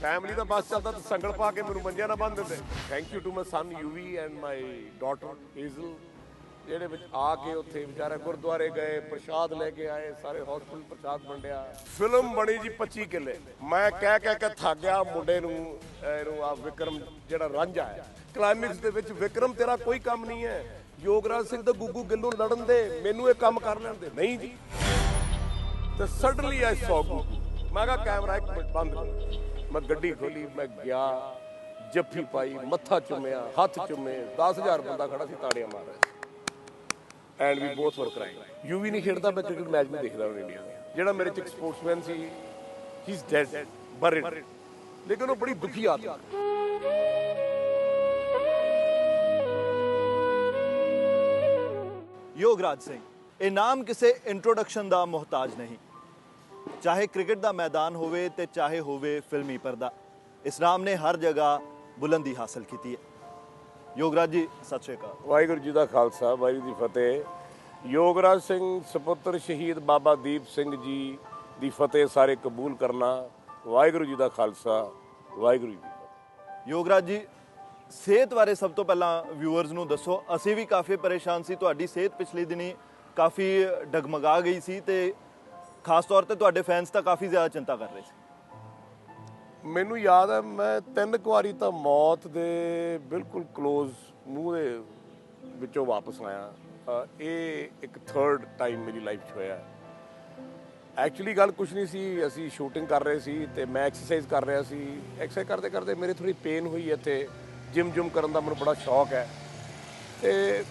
Family ਦਾ ਬੱਸ ਚੱਲਦਾ ਤਾਂ ਸੰਗਲ ਪਾ ਕੇ ਮੈਨੂੰ ਮੰਜਿਆਂ ਨਾਲ ਬੰਨ ਦਿੰਦੇ। Thank you to my son Yuvi and my daughter Hazel ਜਿਹੜੇ ਵਿੱਚ ਆ ਕੇ ਉੱਥੇ ਵਿਚਾਰੇ ਗੁਰਦੁਆਰੇ ਗਏ, ਪ੍ਰਸ਼ਾਦ ਲੈ ਕੇ ਆਏ, ਸਾਰੇ ਹਸਪੀਟਲ ਪ੍ਰਸ਼ਾਦ ਵੰਡਿਆ। ਫਿਲਮ ਬਣੀ ਜੀ 25 ਕਿੱਲੇ। ਮੈਂ ਕਹਿ ਕਹਿ ਕੇ ਥੱਕ ਗਿਆ ਮੁੰਡੇ ਨੂੰ, ਇਹਨੂੰ ਆ ਵਿਕਰਮ ਜਿਹੜਾ ਰਾਂਝਾ ਹੈ ਕਲਾਈਮੈਕਸ ਦੇ ਵਿੱਚ ਵਿਕਰਮ ਤੇਰਾ ਕੋਈ ਕੰਮ ਨਹੀਂ ਹੈ। ਯੋਗਰਾਜ ਸਿੰਘ ਤੇ ਗੁੱਗੂ ਗਿੱਲੂ ਲੜਨ ਦੇ, ਮੈਨੂੰ ਇਹ ਕੰਮ ਕਰ ਲੈਣ ਦੇ। ਨਹੀਂ ਜੀ। ਤੇ ਸਡਨਲੀ ਆਈ ਸੌ ਗੁੱਗੂ ਮੈਂ ਕਿਹਾ ਕੈਮਰਾ ਇੱਕ ਮਿੰਟ ਬੰਦ ਕਰੋ। ਮੈਂ ਗੱਡੀ ਖੋਲੀ, ਮੈਂ ਗਿਆ, ਜੱਫੀ ਪਾਈ, ਮੱਥਾ ਚੁੰਮਿਆ, ਹੱਥ ਚੁੰਮੇ 10000 ਬੰਦਾ ਖੜਾ ਸੀ ਤਾੜੀਆਂ ਮਾਰ ਰਿਹਾ ਸੀ। ਐਂਡ ਵੀ ਬੋਥ ਵਰ ਕਰਾਈਂਗ ਯੂ ਵੀ ਨਹੀਂ ਖੇਡਦਾ, ਮੈਂ ਕ੍ਰਿਕਟ ਮੈਚ ਨਹੀਂ ਦੇਖਦਾ ਹੁਣ ਇੰਡੀਆ ਜਿਹੜਾ ਮੇਰੇ ਚ ਇੱਕ ਸਪੋਰਟਸਮੈਨ ਸੀ ਹੀ ਇਜ਼ ਡੈਡ ਬਰਿਡ ਲੇਕਿਨ ਉਹ ਬੜੀ ਦੁਖੀ ਆਦਮੀ ਯੋਗਰਾਜ ਸਿੰਘ, ਇਹ ਨਾਮ ਕਿਸੇ ਇੰਟਰੋਡਕਸ਼ਨ ਦਾ ਮੁਹਤਾਜ ਨਹੀਂ। ਚਾਹੇ ਕ੍ਰਿਕਟ ਦਾ ਮੈਦਾਨ ਹੋਵੇ ਤੇ ਚਾਹੇ ਹੋਵੇ ਫਿਲਮੀ ਪਰਦਾ। ਇਸ ਨਾਮ ਨੇ ਹਰ ਜਗ੍ਹਾ ਬੁਲੰਦੀ ਹਾਸਲ ਕੀਤੀ ਹੈ। ਯੋਗਰਾਜ ਜੀ ਸਤਿ ਸ਼੍ਰੀ ਅਕਾਲ। ਵਾਹਿਗੁਰੂ ਜੀ ਦਾ ਖਾਲਸਾ ਵਾਹਿਗੁਰੂ ਜੀ ਦੀ ਫਤਿਹ। ਯੋਗਰਾਜ ਸਿੰਘ ਸੁਪੁੱਤਰ ਸ਼ਹੀਦ ਬਾਬਾ ਦੀਪ ਸਿੰਘ ਜੀ ਦੀ ਫਤਿਹ ਸਾਰੇ ਕਬੂਲ ਕਰਨਾ ਵਾਹਿਗੁਰੂ ਜੀ ਦਾ ਖਾਲਸਾ ਵਾਹਿਗੁਰੂ ਜੀ ਯੋਗਰਾਜ ਜੀ ਸਿਹਤ ਬਾਰੇ ਸਭ ਤੋਂ ਪਹਿਲਾਂ ਵਿਊਅਰਸ ਨੂੰ ਦੱਸੋ। ਅਸੀਂ ਵੀ ਕਾਫੀ ਪਰੇਸ਼ਾਨ ਸੀ ਤੁਹਾਡੀ ਸਿਹਤ ਪਿਛਲੇ ਦਿਨੀ ਕਾਫੀ ਡਗਮਗਾ ਗਈ ਸੀ ਤੇ ਖਾਸ ਤੌਰ ਤੇ ਤੁਹਾਡੇ ਫੈਨਸ ਤਾਂ ਕਾਫੀ ਜ਼ਿਆਦਾ ਚਿੰਤਾ ਕਰ ਰਹੇ ਸੀ। ਮੈਨੂੰ ਯਾਦ ਹੈ, ਮੈਂ ਤਿੰਨ ਕੁ ਵਾਰੀ ਤਾਂ ਮੌਤ ਦੇ ਬਿਲਕੁਲ ক্লোਜ਼ ਮੂੰਹ ਦੇ ਵਿੱਚੋਂ ਵਾਪਸ ਆਇਆ। ਇਹ ਇੱਕ ਥਰਡ ਟਾਈਮ ਮੇਰੀ ਲਾਈਫ 'ਚ ਹੋਇਆ। ਐਕਚੁਅਲੀ ਗੱਲ ਕੁਝ ਨਹੀਂ ਸੀ, ਅਸੀਂ ਸ਼ੂਟਿੰਗ ਕਰ ਰਹੇ ਸੀ ਤੇ ਮੈਂ ਐਕਸਰਸਾਈਜ਼ ਕਰ ਰਿਹਾ ਸੀ। ਐਕਸਰਸਾਈਜ਼ ਕਰਦੇ ਕਰਦੇ ਮੇਰੇ ਥੋੜੀ ਪੇਨ ਹੋਈ ਇੱਥੇ। ਜਿਮ ਜੁਮ ਕਰਨ ਦਾ ਮੈਨੂੰ ਬੜਾ ਸ਼ੌਕ ਹੈ। ਤੇ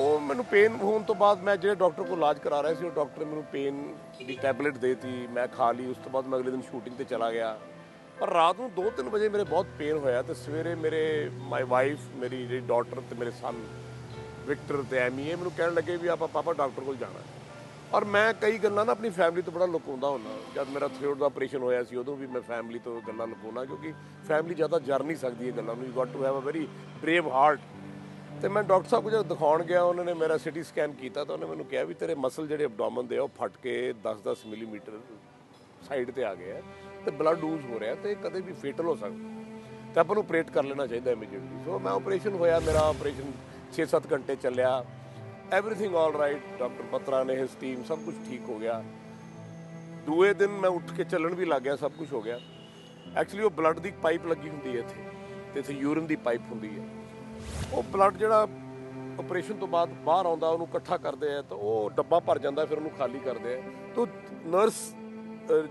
ਉਹ ਮੈਨੂੰ ਪੇਨ ਹੋਣ ਤੋਂ ਬਾਅਦ ਮੈਂ ਜਿਹੜੇ ਡਾਕਟਰ ਕੋਲ ਇਲਾਜ ਕਰਾ ਰਿਹਾ ਸੀ, ਉਹ ਡਾਕਟਰ ਮੈਨੂੰ ਪੇਨ ਦੀ ਟੈਬਲੇਟ ਦੇਤੀ, ਮੈਂ ਖਾ ਲਈ, ਉਸ ਤੋਂ ਬਾਅਦ ਮੈਂ ਅਗਲੇ ਦਿਨ ਸ਼ੂਟਿੰਗ ਤੇ ਚਲਾ ਗਿਆ। ਪਰ ਰਾਤ ਨੂੰ 2-3 ਵਜੇ ਮੇਰੇ ਬਹੁਤ ਪੇਨ ਹੋਇਆ ਤੇ ਸਵੇਰੇ ਮੇਰੇ ਮਾਈ ਵਾਈਫ ਮੇਰੀ ਜਿਹੜੀ ਡਾਟਰ ਤੇ ਮੇਰੇ ਸਨ ਵਿਕਟਰ ਤੇ ਐਮੀ ਇਹ ਮੈਨੂੰ ਕਹਿਣ ਲੱਗੇ ਵੀ ਆਪਾਂ ਪਾਪਾ ਡਾਕਟਰ ਕੋਲ ਜਾਣਾ। ਔਰ ਮੈਂ ਕਈ ਗੱਲਾਂ ਨਾ ਆਪਣੀ ਫੈਮਿਲੀ ਤੋਂ ਬੜਾ ਲੁਕਾਉਂਦਾ ਹੁੰਦਾ। ਜਦ ਮੇਰਾ ਥਰੋਟ ਦਾ ਆਪਰੇਸ਼ਨ ਹੋਇਆ ਸੀ, ਉਦੋਂ ਵੀ ਮੈਂ ਫੈਮਿਲੀ ਤੋਂ ਗੱਲਾਂ ਲੁਕਾਉਣਾ ਕਿਉਂਕਿ ਫੈਮਿਲੀ ਜ਼ਿਆਦਾ ਜਰ ਨਹੀਂ ਸਕਦੀ ਇਹ ਗੱਲਾਂ ਨੂੰ। You got to have a very brave heart ਤੇ ਮੈਂ ਡਾਕਟਰ ਸਾਹਿਬ ਕੋਲ ਦਿਖਾਉਣ ਗਿਆ, ਉਹਨਾਂ ਨੇ ਮੇਰਾ ਸਿਟੀ ਸਕੈਨ ਕੀਤਾ ਤਾਂ ਉਹਨੇ ਮੈਨੂੰ ਕਿਹਾ ਵੀ ਤੇਰੇ ਮਸਲ ਜਿਹੜੇ ਐਬਡੋਮਨ ਦੇ ਆ, ਉਹ ਫਟ ਕੇ 10-10 ਮਿਲੀਮੀਟਰ ਸਾਈਡ ਤੇ ਆ ਗਏ ਆ ਤੇ ਬਲੱਡ ਲੂਜ਼ ਹੋ ਰਿਹਾ ਤੇ ਕਦੇ ਵੀ ਫੇਟਲ ਹੋ ਸਕਦਾ। ਤੇ ਆਪਾਂ ਨੂੰ ਆਪਰੇਟ ਕਰ ਲੈਣਾ ਚਾਹੀਦਾ ਇਮੀਡੀਏਟਲੀ ਸੋ ਮੈਂ ਆਪਰੇਸ਼ਨ ਹੋਇਆ, ਮੇਰਾ ਆਪਰੇਸ਼ਨ 6-7 ਘੰਟੇ ਚੱਲਿਆ। Everything all right doctor Batra ਨੇ ਹਿਸ ਟੀਮ ਸਭ ਕੁਝ ਠੀਕ ਹੋ ਗਿਆ। ਦੂਏ ਦਿਨ ਮੈਂ ਉੱਠ ਕੇ ਚੱਲਣ ਵੀ ਲੱਗ ਗਿਆ, ਸਭ ਕੁਝ ਹੋ ਗਿਆ। ਐਕਚੁਅਲੀ ਉਹ ਬਲੱਡ ਦੀ ਪਾਈਪ ਲੱਗੀ ਹੁੰਦੀ ਹੈ ਇੱਥੇ, ਤੇ ਇੱਥੇ ਯੂਰਿਨ ਦੀ ਪਾਈਪ ਹੁੰਦੀ ਹੈ। ਉਹ ਬਲੱਡ ਜਿਹੜਾ ਆਪਰੇਸ਼ਨ ਤੋਂ ਬਾਅਦ ਬਾਹਰ ਆਉਂਦਾ, ਉਹਨੂੰ ਇਕੱਠਾ ਕਰਦੇ ਆ ਤਾਂ ਉਹ ਡੱਬਾ ਭਰ ਜਾਂਦਾ, ਫਿਰ ਉਹਨੂੰ ਖਾਲੀ ਕਰਦੇ ਆ। ਤਾਂ ਨਰਸ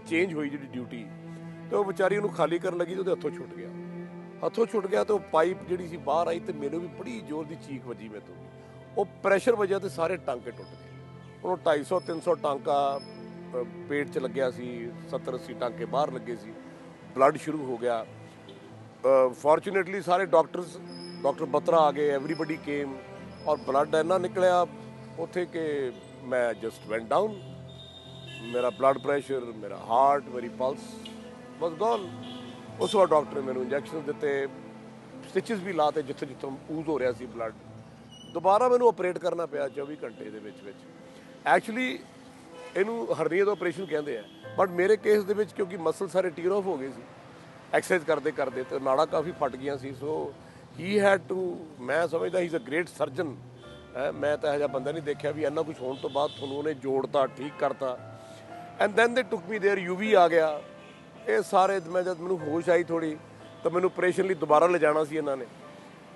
ਚੇਂਜ ਹੋਈ ਜਿਹੜੀ ਡਿਊਟੀ ਤੇ ਉਹ ਵਿਚਾਰੀ ਉਹਨੂੰ ਖਾਲੀ ਕਰਨ ਲੱਗੀ ਤੇ ਉਹਦੇ ਹੱਥੋਂ ਛੁੱਟ ਗਿਆ। ਹੱਥੋਂ ਛੁੱਟ ਗਿਆ ਤੇ ਉਹ ਪਾਈਪ ਜਿਹੜੀ ਸੀ ਬਾਹਰ ਆਈ ਤੇ ਮੈਨੂੰ ਵੀ ਬੜੀ ਜ਼ੋਰ ਦੀ ਚੀਕ ਵੱਜੀ ਮੇਰੇ ਤੋਂ ਉਹ ਪ੍ਰੈਸ਼ਰ ਵਜ੍ਹਾ ਤੇ ਸਾਰੇ ਟਾਂਕੇ ਟੁੱਟ ਗਏ। ਉਹਨੂੰ 250 300 ਟਾਂਕਾ ਪੇਟ 'ਚ ਲੱਗਿਆ ਸੀ 70 80 ਟਾਂਕੇ ਬਾਹਰ ਲੱਗੇ ਸੀ। ਬਲੱਡ ਸ਼ੁਰੂ ਹੋ ਗਿਆ। ਫੋਰਚੂਨੇਟਲੀ ਸਾਰੇ ਡਾਕਟਰਸ ਡਾਕਟਰ ਬਤਰਾ ਆ ਗਏ ਐਵਰੀਬਾਡੀ ਕੇਮ ਔਰ ਬਲੱਡ ਇੰਨਾ ਨਿਕਲਿਆ ਉੱਥੇ ਕਿ ਮੈਂ ਜਸਟ ਵੈਂਟ ਡਾਊਨ ਮੇਰਾ ਬਲੱਡ ਪ੍ਰੈਸ਼ਰ ਮੇਰਾ ਹਾਰਟ ਮੇਰੀ ਪਲਸ ਬਸ ਗੋਨ ਉਸ ਵਾਰ ਡਾਕਟਰ ਨੇ ਮੈਨੂੰ ਇੰਜੈਕਸ਼ਨ ਦਿੱਤੇ ਸਟਿਚਸ ਵੀ ਲਾਤੇ ਜਿੱਥੇ ਜਿੱਥੇ ਊਜ਼ ਹੋ ਰਿਹਾ ਸੀ ਬਲੱਡ ਦੁਬਾਰਾ ਮੈਨੂੰ ਆਪਰੇਟ ਕਰਨਾ ਪਿਆ 24 ਘੰਟੇ ਦੇ ਵਿੱਚ ਵਿੱਚ। ਐਕਚੁਅਲੀ ਇਹਨੂੰ ਹਰਨੀਆ ਦਾ ਆਪਰੇਸ਼ਨ ਕਹਿੰਦੇ ਆ। ਬਟ ਮੇਰੇ ਕੇਸ ਦੇ ਵਿੱਚ ਕਿਉਂਕਿ ਮਸਲ ਸਾਰੇ ਟੀਅਰ ਆਫ ਹੋ ਗਏ ਸੀ। ਐਕਸਰਸਾਈਜ਼ ਕਰਦੇ ਕਰਦੇ ਤੇ ਨਾੜਾਂ ਕਾਫੀ ਫਟ ਗਈਆਂ ਸੀ ਸੋ ਹੀ ਹੈਡ ਟੂ ਮੈਂ ਸਮਝਦਾ he is a great surgeon ਮੈਂ ਤਾਂ ਹਜਾ ਬੰਦਾ ਨਹੀਂ ਦੇਖਿਆ ਵੀ ਇੰਨਾ ਕੁਝ ਹੋਣ ਤੋਂ ਬਾਅਦ ਤੁਹਾਨੂੰ ਉਹਨੇ ਜੋੜਤਾ, ਠੀਕ ਕਰਤਾ। ਐਂਡ ਦੈਨ ਦੇ ਟੁਕ ਮੀ देयर ਯੂਵੀ ਆ ਗਿਆ। ਇਹ ਸਾਰੇ, ਮੈਂ ਜਦ ਮੈਨੂੰ ਹੋਸ਼ ਆਈ ਥੋੜੀ ਤਾਂ ਮੈਨੂੰ ਆਪਰੇਸ਼ਨ ਲਈ ਦੁਬਾਰਾ ਲਿਜਾਣਾ ਸੀ ਇਹਨਾਂ ਨੇ।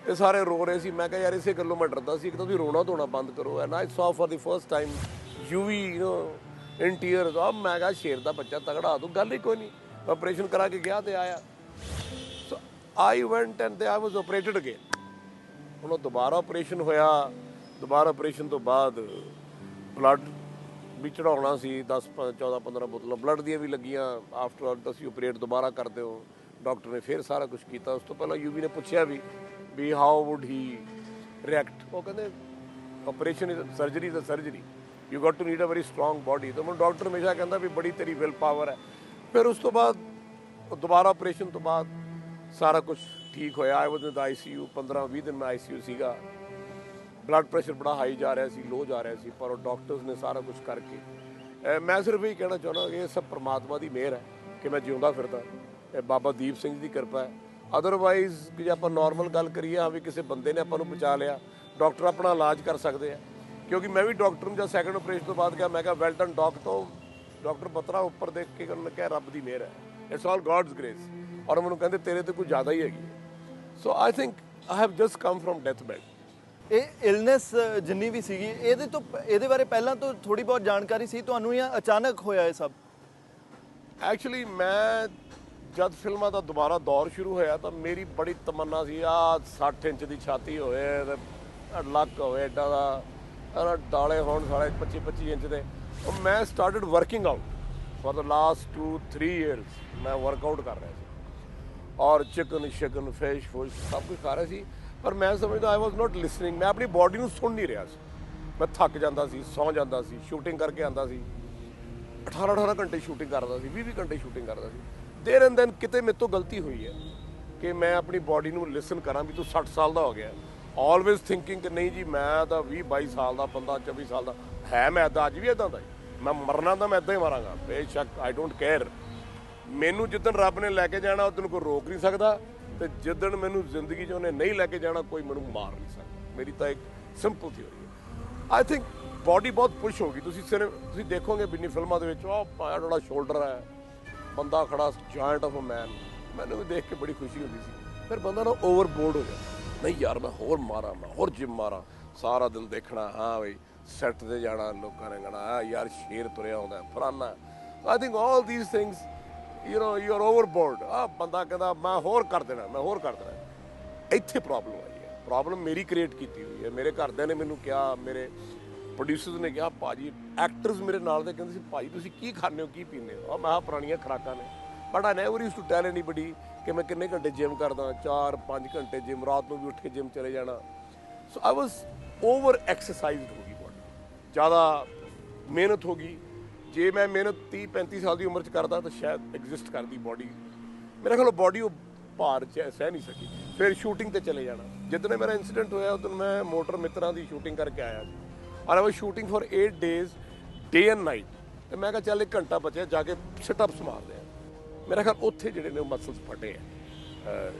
ਇਹ ਸਾਰੇ ਰੋ ਰਹੇ ਸੀ, ਮੈਂ ਕਿਹਾ ਯਾਰ ਇਸੇ ਗੱਲੋਂ ਮੈਂ ਡਰਦਾ ਸੀ, ਇੱਕ ਤਾਂ ਤੁਸੀਂ ਰੋਣਾ ਧੋਣਾ ਬੰਦ ਕਰੋ। And I saw for the first time Yuvi you know in tears ਆ ਮੈਂ ਕਿਹਾ ਸ਼ੇਰ ਦਾ ਬੱਚਾ ਤਗੜਾ ਆ ਤੂੰ ਗੱਲ ਹੀ ਕੋਈ ਨਹੀਂ। ਆਪਰੇਸ਼ਨ ਕਰਾ ਕੇ ਗਿਆ ਤੇ ਆਇਆ। ਆਈ ਵੈਂਟ ਐਂਡ ਤੇ ਆਈ ਵਾਸ ਆਪਰੇਟਡ ਅਗੇਨ। ਹੁਣ ਉਹ ਦੁਬਾਰਾ ਆਪਰੇਸ਼ਨ ਹੋਇਆ, ਦੁਬਾਰਾ ਆਪਰੇਸ਼ਨ ਤੋਂ ਬਾਅਦ ਬਲੱਡ ਵੀ ਚੜਾਉਣਾ ਸੀ 10 14 15 ਬੋਤਲਾਂ ਬਲੱਡ ਦੀਆਂ ਵੀ ਲੱਗੀਆਂ। ਆਫਟਰ ਆਲ ਤੁਸੀਂ ਆਪਰੇਟ ਦੁਬਾਰਾ ਕਰਦੇ ਹੋ। ਡਾਕਟਰ ਨੇ ਫਿਰ ਸਾਰਾ ਕੁਝ ਕੀਤਾ। ਉਸ ਤੋਂ ਪਹਿਲਾਂ ਯੂਵੀ ਨੇ ਪੁੱਛਿਆ ਵੀ ਵੀ ਹਾਊ ਊਡ ਹੀ ਰਿਐਕਟ ਉਹ ਕਹਿੰਦੇ operation is surgery is a surgery you got to need a very strong body ਤਾਂ ਮੈਨੂੰ ਡਾਕਟਰ ਹਮੇਸ਼ਾ ਕਹਿੰਦਾ ਵੀ ਬੜੀ ਤੇਰੀ ਵਿਲ ਪਾਵਰ ਹੈ। ਫਿਰ ਉਸ ਤੋਂ ਬਾਅਦ, ਉਹ ਦੁਬਾਰਾ ਆਪਰੇਸ਼ਨ ਤੋਂ ਬਾਅਦ ਸਾਰਾ ਕੁਝ ਠੀਕ ਹੋਇਆ। ਆਈ ਵਾਸ ਇਨ ਦਾ ਆਈਸੀਯੂ 15 20 ਦਿਨ ਮੈਂ ਆਈਸੀਯੂ ਸੀਗਾ। ਬਲੱਡ ਪ੍ਰੈਸ਼ਰ ਬੜਾ ਹਾਈ ਜਾ ਰਿਹਾ ਸੀ ਲੋ ਜਾ ਰਿਹਾ ਸੀ, ਪਰ ਉਹ ਡਾਕਟਰਸ ਨੇ ਸਾਰਾ ਕੁਝ ਕਰਕੇ। ਮੈਂ ਸਿਰਫ ਇਹ ਕਹਿਣਾ ਚਾਹੁੰਦਾ ਕਿ ਇਹ ਸਭ ਪ੍ਰਮਾਤਮਾ ਦੀ ਮਿਹਰ ਹੈ ਕਿ ਮੈਂ ਜਿਉਂਦਾ ਫਿਰਦਾ। ਇਹ ਬਾਬਾ ਦੀਪ ਸਿੰਘ ਦੀ ਕਿਰਪਾ ਹੈ। ਅਦਰਵਾਈਜ਼ ਜੇ ਆਪਾਂ ਨਾਰਮਲ ਗੱਲ ਕਰੀਏ, ਹਾਂ ਵੀ ਕਿਸੇ ਬੰਦੇ ਨੇ ਆਪਾਂ ਨੂੰ ਬਚਾ ਲਿਆ ਡਾਕਟਰ ਆਪਣਾ ਇਲਾਜ ਕਰ ਸਕਦੇ ਆ। ਕਿਉਂਕਿ ਮੈਂ ਵੀ ਡਾਕਟਰ ਨੂੰ ਜਦ ਸੈਕੰਡ ਆਪਰੇਸ਼ਨ ਤੋਂ ਬਾਅਦ ਕਿਹਾ, ਮੈਂ ਕਿਹਾ ਵੈਲ ਡਨ ਡਾਕ ਤੋਂ ਡਾਕਟਰ ਬਤਰਾ ਉੱਪਰ ਦੇਖ ਕੇ ਕਰਨ ਕਿਹਾ, ਰੱਬ ਦੀ ਮਿਹਰ ਹੈ। ਇਟਸ ਆਲ ਗॉड्स ਗ੍ਰੇਸ ਔਰ ਮੈਨੂੰ ਕਹਿੰਦੇ ਤੇਰੇ ਤੇ ਕੁਝ ਜ਼ਿਆਦਾ ਹੀ ਹੈਗੀ so I think I have just come from death bed ਇਹ ਇਲਨੈਸ ਜਿੰਨੀ ਵੀ ਸੀਗੀ ਇਹਦੇ ਤੋਂ ਇਹਦੇ ਬਾਰੇ ਪਹਿਲਾਂ ਤੋਂ ਥੋੜੀ ਬਹੁਤ ਜਾਣਕਾਰੀ ਸੀ ਤੁਹਾਨੂੰ ਜਾਂ ਅਚਾਨਕ ਹੋਇਆ ਇਹ ਸਭ? ਐਕਚੁਅਲੀ ਮੈਂ ਜਦ ਫਿਲਮਾਂ ਦਾ ਦੁਬਾਰਾ ਦੌਰ ਸ਼ੁਰੂ ਹੋਇਆ ਤਾਂ ਮੇਰੀ ਬੜੀ ਤਮੰਨਾ ਸੀ ਆ 60 ਇੰਚ ਦੀ ਛਾਤੀ ਹੋਵੇ ਤੇ ਲੱਕ ਹੋਵੇ ਏਡਾ ਦਾ ਆਹ ਡਾਲੇ ਹੋਣ ਸਾਲੇ 25 25 ਇੰਚ ਦੇ। ਉਹ ਮੈਂ started working out for the last 2 3 years ਮੈਂ ਵਰਕਆਊਟ ਕਰ ਰਿਹਾ ਸੀ। ਔਰ ਚਿਕਨ, ਸ਼ਿਕਨ, ਫਿਸ਼, ਫੁਸ਼, ਸਭ ਕੁਝ ਖਾ ਰਿਹਾ ਸੀ। ਪਰ ਮੈਂ ਸਮਝਦਾ ਆਈ ਵਾਸ ਨਾਟ ਲਿਸਨਿੰਗ ਮੈਂ ਆਪਣੀ ਬਾਡੀ ਨੂੰ ਸੁਣ ਨਹੀਂ ਰਿਹਾ ਸੀ। ਮੈਂ ਥੱਕ ਜਾਂਦਾ ਸੀ, ਸੌਂ ਜਾਂਦਾ ਸੀ ਸ਼ੂਟਿੰਗ ਕਰਕੇ ਆਂਦਾ ਸੀ। 18 18 ਘੰਟੇ ਸ਼ੂਟਿੰਗ ਕਰਦਾ ਸੀ 20 20 ਘੰਟੇ ਸ਼ੂਟਿੰਗ ਕਰਦਾ ਸੀ। ਦੇਰ ਐਂਡ ਦੈਨ ਕਿਤੇ ਮੇਰੇ ਤੋਂ ਗਲਤੀ ਹੋਈ ਹੈ ਕਿ ਮੈਂ ਆਪਣੀ ਬਾਡੀ ਨੂੰ ਲਿਸਨ ਕਰਾਂ ਵੀ ਤੂੰ 60 ਸਾਲ ਦਾ ਹੋ ਗਿਆ। ਆਲਵੇਜ਼ ਥਿੰਕਿੰਗ ਕਿ ਨਹੀਂ ਜੀ, ਮੈਂ ਤਾਂ 20 22 ਸਾਲ ਦਾ ਬੰਦਾ 24 ਸਾਲ ਦਾ। ਹੈ, ਮੈਂ ਤਾਂ ਅੱਜ ਵੀ ਇਦਾਂ ਦਾ ਹੀ। ਮੈਂ ਮਰਨਾ ਤਾਂ ਮੈਂ ਇਦਾਂ ਹੀ ਮਰਾਂਗਾ। ਬੇਸ਼ੱਕ ਆਈ ਡੋਂਟ ਕੇਅਰ ਮੈਨੂੰ ਜਿੱਦਣ ਰੱਬ ਨੇ ਲੈ ਕੇ ਜਾਣਾ, ਉਦੋਂ ਕੋਈ ਰੋਕ ਨਹੀਂ ਸਕਦਾ ਤੇ ਜਿੱਦਣ ਮੈਨੂੰ ਜ਼ਿੰਦਗੀ 'ਚ ਉਹਨੇ ਨਹੀਂ ਲੈ ਕੇ ਜਾਣਾ, ਕੋਈ ਮੈਨੂੰ ਮਾਰ ਨਹੀਂ ਸਕਦਾ। ਮੇਰੀ ਤਾਂ ਇੱਕ ਸਿੰਪਲ ਥਿਉਰੀ ਹੈ। ਆਈ ਥਿੰਕ ਬਾਡੀ ਬਹੁਤ ਪੁਸ਼ ਹੋ ਗਈ। ਤੁਸੀਂ ਸਿਰਫ, ਤੁਸੀਂ ਦੇਖੋਗੇ ਬਿੰਨੀ ਫਿਲਮਾਂ ਦੇ ਵਿੱਚ, ਉਹ ਪਾਇਆ ਜਿਹੜਾ ਸ਼ੋਲਡਰ ਹੈ, ਬੰਦਾ ਖੜਾ ਜਾਇੰਟ ਆਫ ਅ ਮੈਨ ਮੈਨੂੰ ਵੀ ਦੇਖ ਕੇ ਬੜੀ ਖੁਸ਼ੀ ਹੁੰਦੀ ਸੀ। ਫਿਰ ਬੰਦਾ ਨਾ ਓਵਰਬੋਰਡ ਹੋ ਜਾਂਦਾ ਨਹੀਂ ਯਾਰ, ਮੈਂ ਹੋਰ ਮਾਰਾਂ, ਮੈਂ ਹੋਰ ਜਿਮ ਮਾਰਾਂ। ਸਾਰਾ ਦਿਨ ਦੇਖਣਾ, ਹਾਂ ਬਈ ਸੈੱਟ ਤੇ ਜਾਣਾ, ਲੋਕਾਂ ਨੇ ਕਹਣਾ ਆ ਯਾਰ ਸ਼ੇਰ ਤੁਰਿਆ ਆਉਂਦਾ ਫਰਾਨਾ I think all these things you know you are overboard ਆ ਬੰਦਾ ਕਹਿੰਦਾ, ਮੈਂ ਹੋਰ ਕਰ ਦੇਣਾ, ਮੈਂ ਹੋਰ ਕਰ ਦੇਣਾ। ਇੱਥੇ ਪ੍ਰੋਬਲਮ ਆਈ ਹੈ। ਪ੍ਰੋਬਲਮ ਮੇਰੀ ਕ੍ਰੀਏਟ ਕੀਤੀ ਹੋਈ ਹੈ। ਮੇਰੇ ਘਰਦਿਆਂ ਨੇ ਮੈਨੂੰ ਕਿਹਾ, ਮੇਰੇ ਪ੍ਰੋਡਿਊਸਰਸ ਨੇ ਕਿਹਾ, ਭਾਜੀ ਐਕਟਰਸ ਮੇਰੇ ਨਾਲ ਦੇ, ਕਹਿੰਦੇ ਸੀ, ਭਾਜੀ, ਤੁਸੀਂ ਕੀ ਖਾਂਦੇ ਹੋ, ਕੀ ਪੀਂਦੇ ਹੋ? ਆ ਮੈਂ ਕਿਹਾ, ਪੁਰਾਣੀਆਂ ਖੁਰਾਕਾਂ ਨੇ। But I never use to tell anybody ਕਿ ਮੈਂ ਕਿੰਨੇ ਘੰਟੇ ਜਿਮ ਕਰਦਾ 4 5 ਘੰਟੇ ਜਿਮ ਰਾਤ ਨੂੰ ਵੀ ਉੱਠ ਕੇ ਜਿਮ ਚਲੇ ਜਾਣਾ। ਸੋ ਆਈ ਵਾਸ ਓਵਰ ਐਕਸਰਸਾਈਜ਼ਡ ਹੋ ਗਈ ਬੋਡੀ ਜ਼ਿਆਦਾ ਮਿਹਨਤ ਹੋ ਗਈ। ਜੇ ਮੈਂ ਮਿਹਨਤ 30 35 ਸਾਲ ਦੀ ਉਮਰ ਚ ਕਰਦਾ ਤਾਂ ਸ਼ਾਇਦ ਐਗਜ਼ਿਸਟ ਕਰਦੀ ਬਾਡੀ ਮੇਰੇ ਖਿਆਲ ਬਾਡੀ ਉਹ ਭਾਰ ਚ ਸਹਿ ਨਹੀਂ ਸਕੀ। ਫਿਰ ਸ਼ੂਟਿੰਗ ਤੇ ਚਲੇ ਜਾਣਾ। ਜਿੱਦਣ ਮੇਰਾ ਇਨਸੀਡੈਂਟ ਹੋਇਆ, ਉਦੋਂ ਮੈਂ ਮੋਟਰ ਮਿੱਤਰਾਂ ਦੀ ਸ਼ੂਟਿੰਗ ਕਰਕੇ ਆਇਆ ਸੀ। ਔਰ I shooting for 8 days day and night ਤੇ ਮੈਂ ਕਿਹਾ, ਚੱਲ ਇੱਕ ਘੰਟਾ ਬਚਿਆ, ਜਾ ਕੇ ਸਿਟ ਅਪਸ ਮਾਰਦੇ ਆ। ਮੇਰਾ ਖਿਆਲ ਉੱਥੇ ਜਿਹੜੇ ਨੇ ਉਹ ਮਸਲਸ ਫਟੇ ਆ।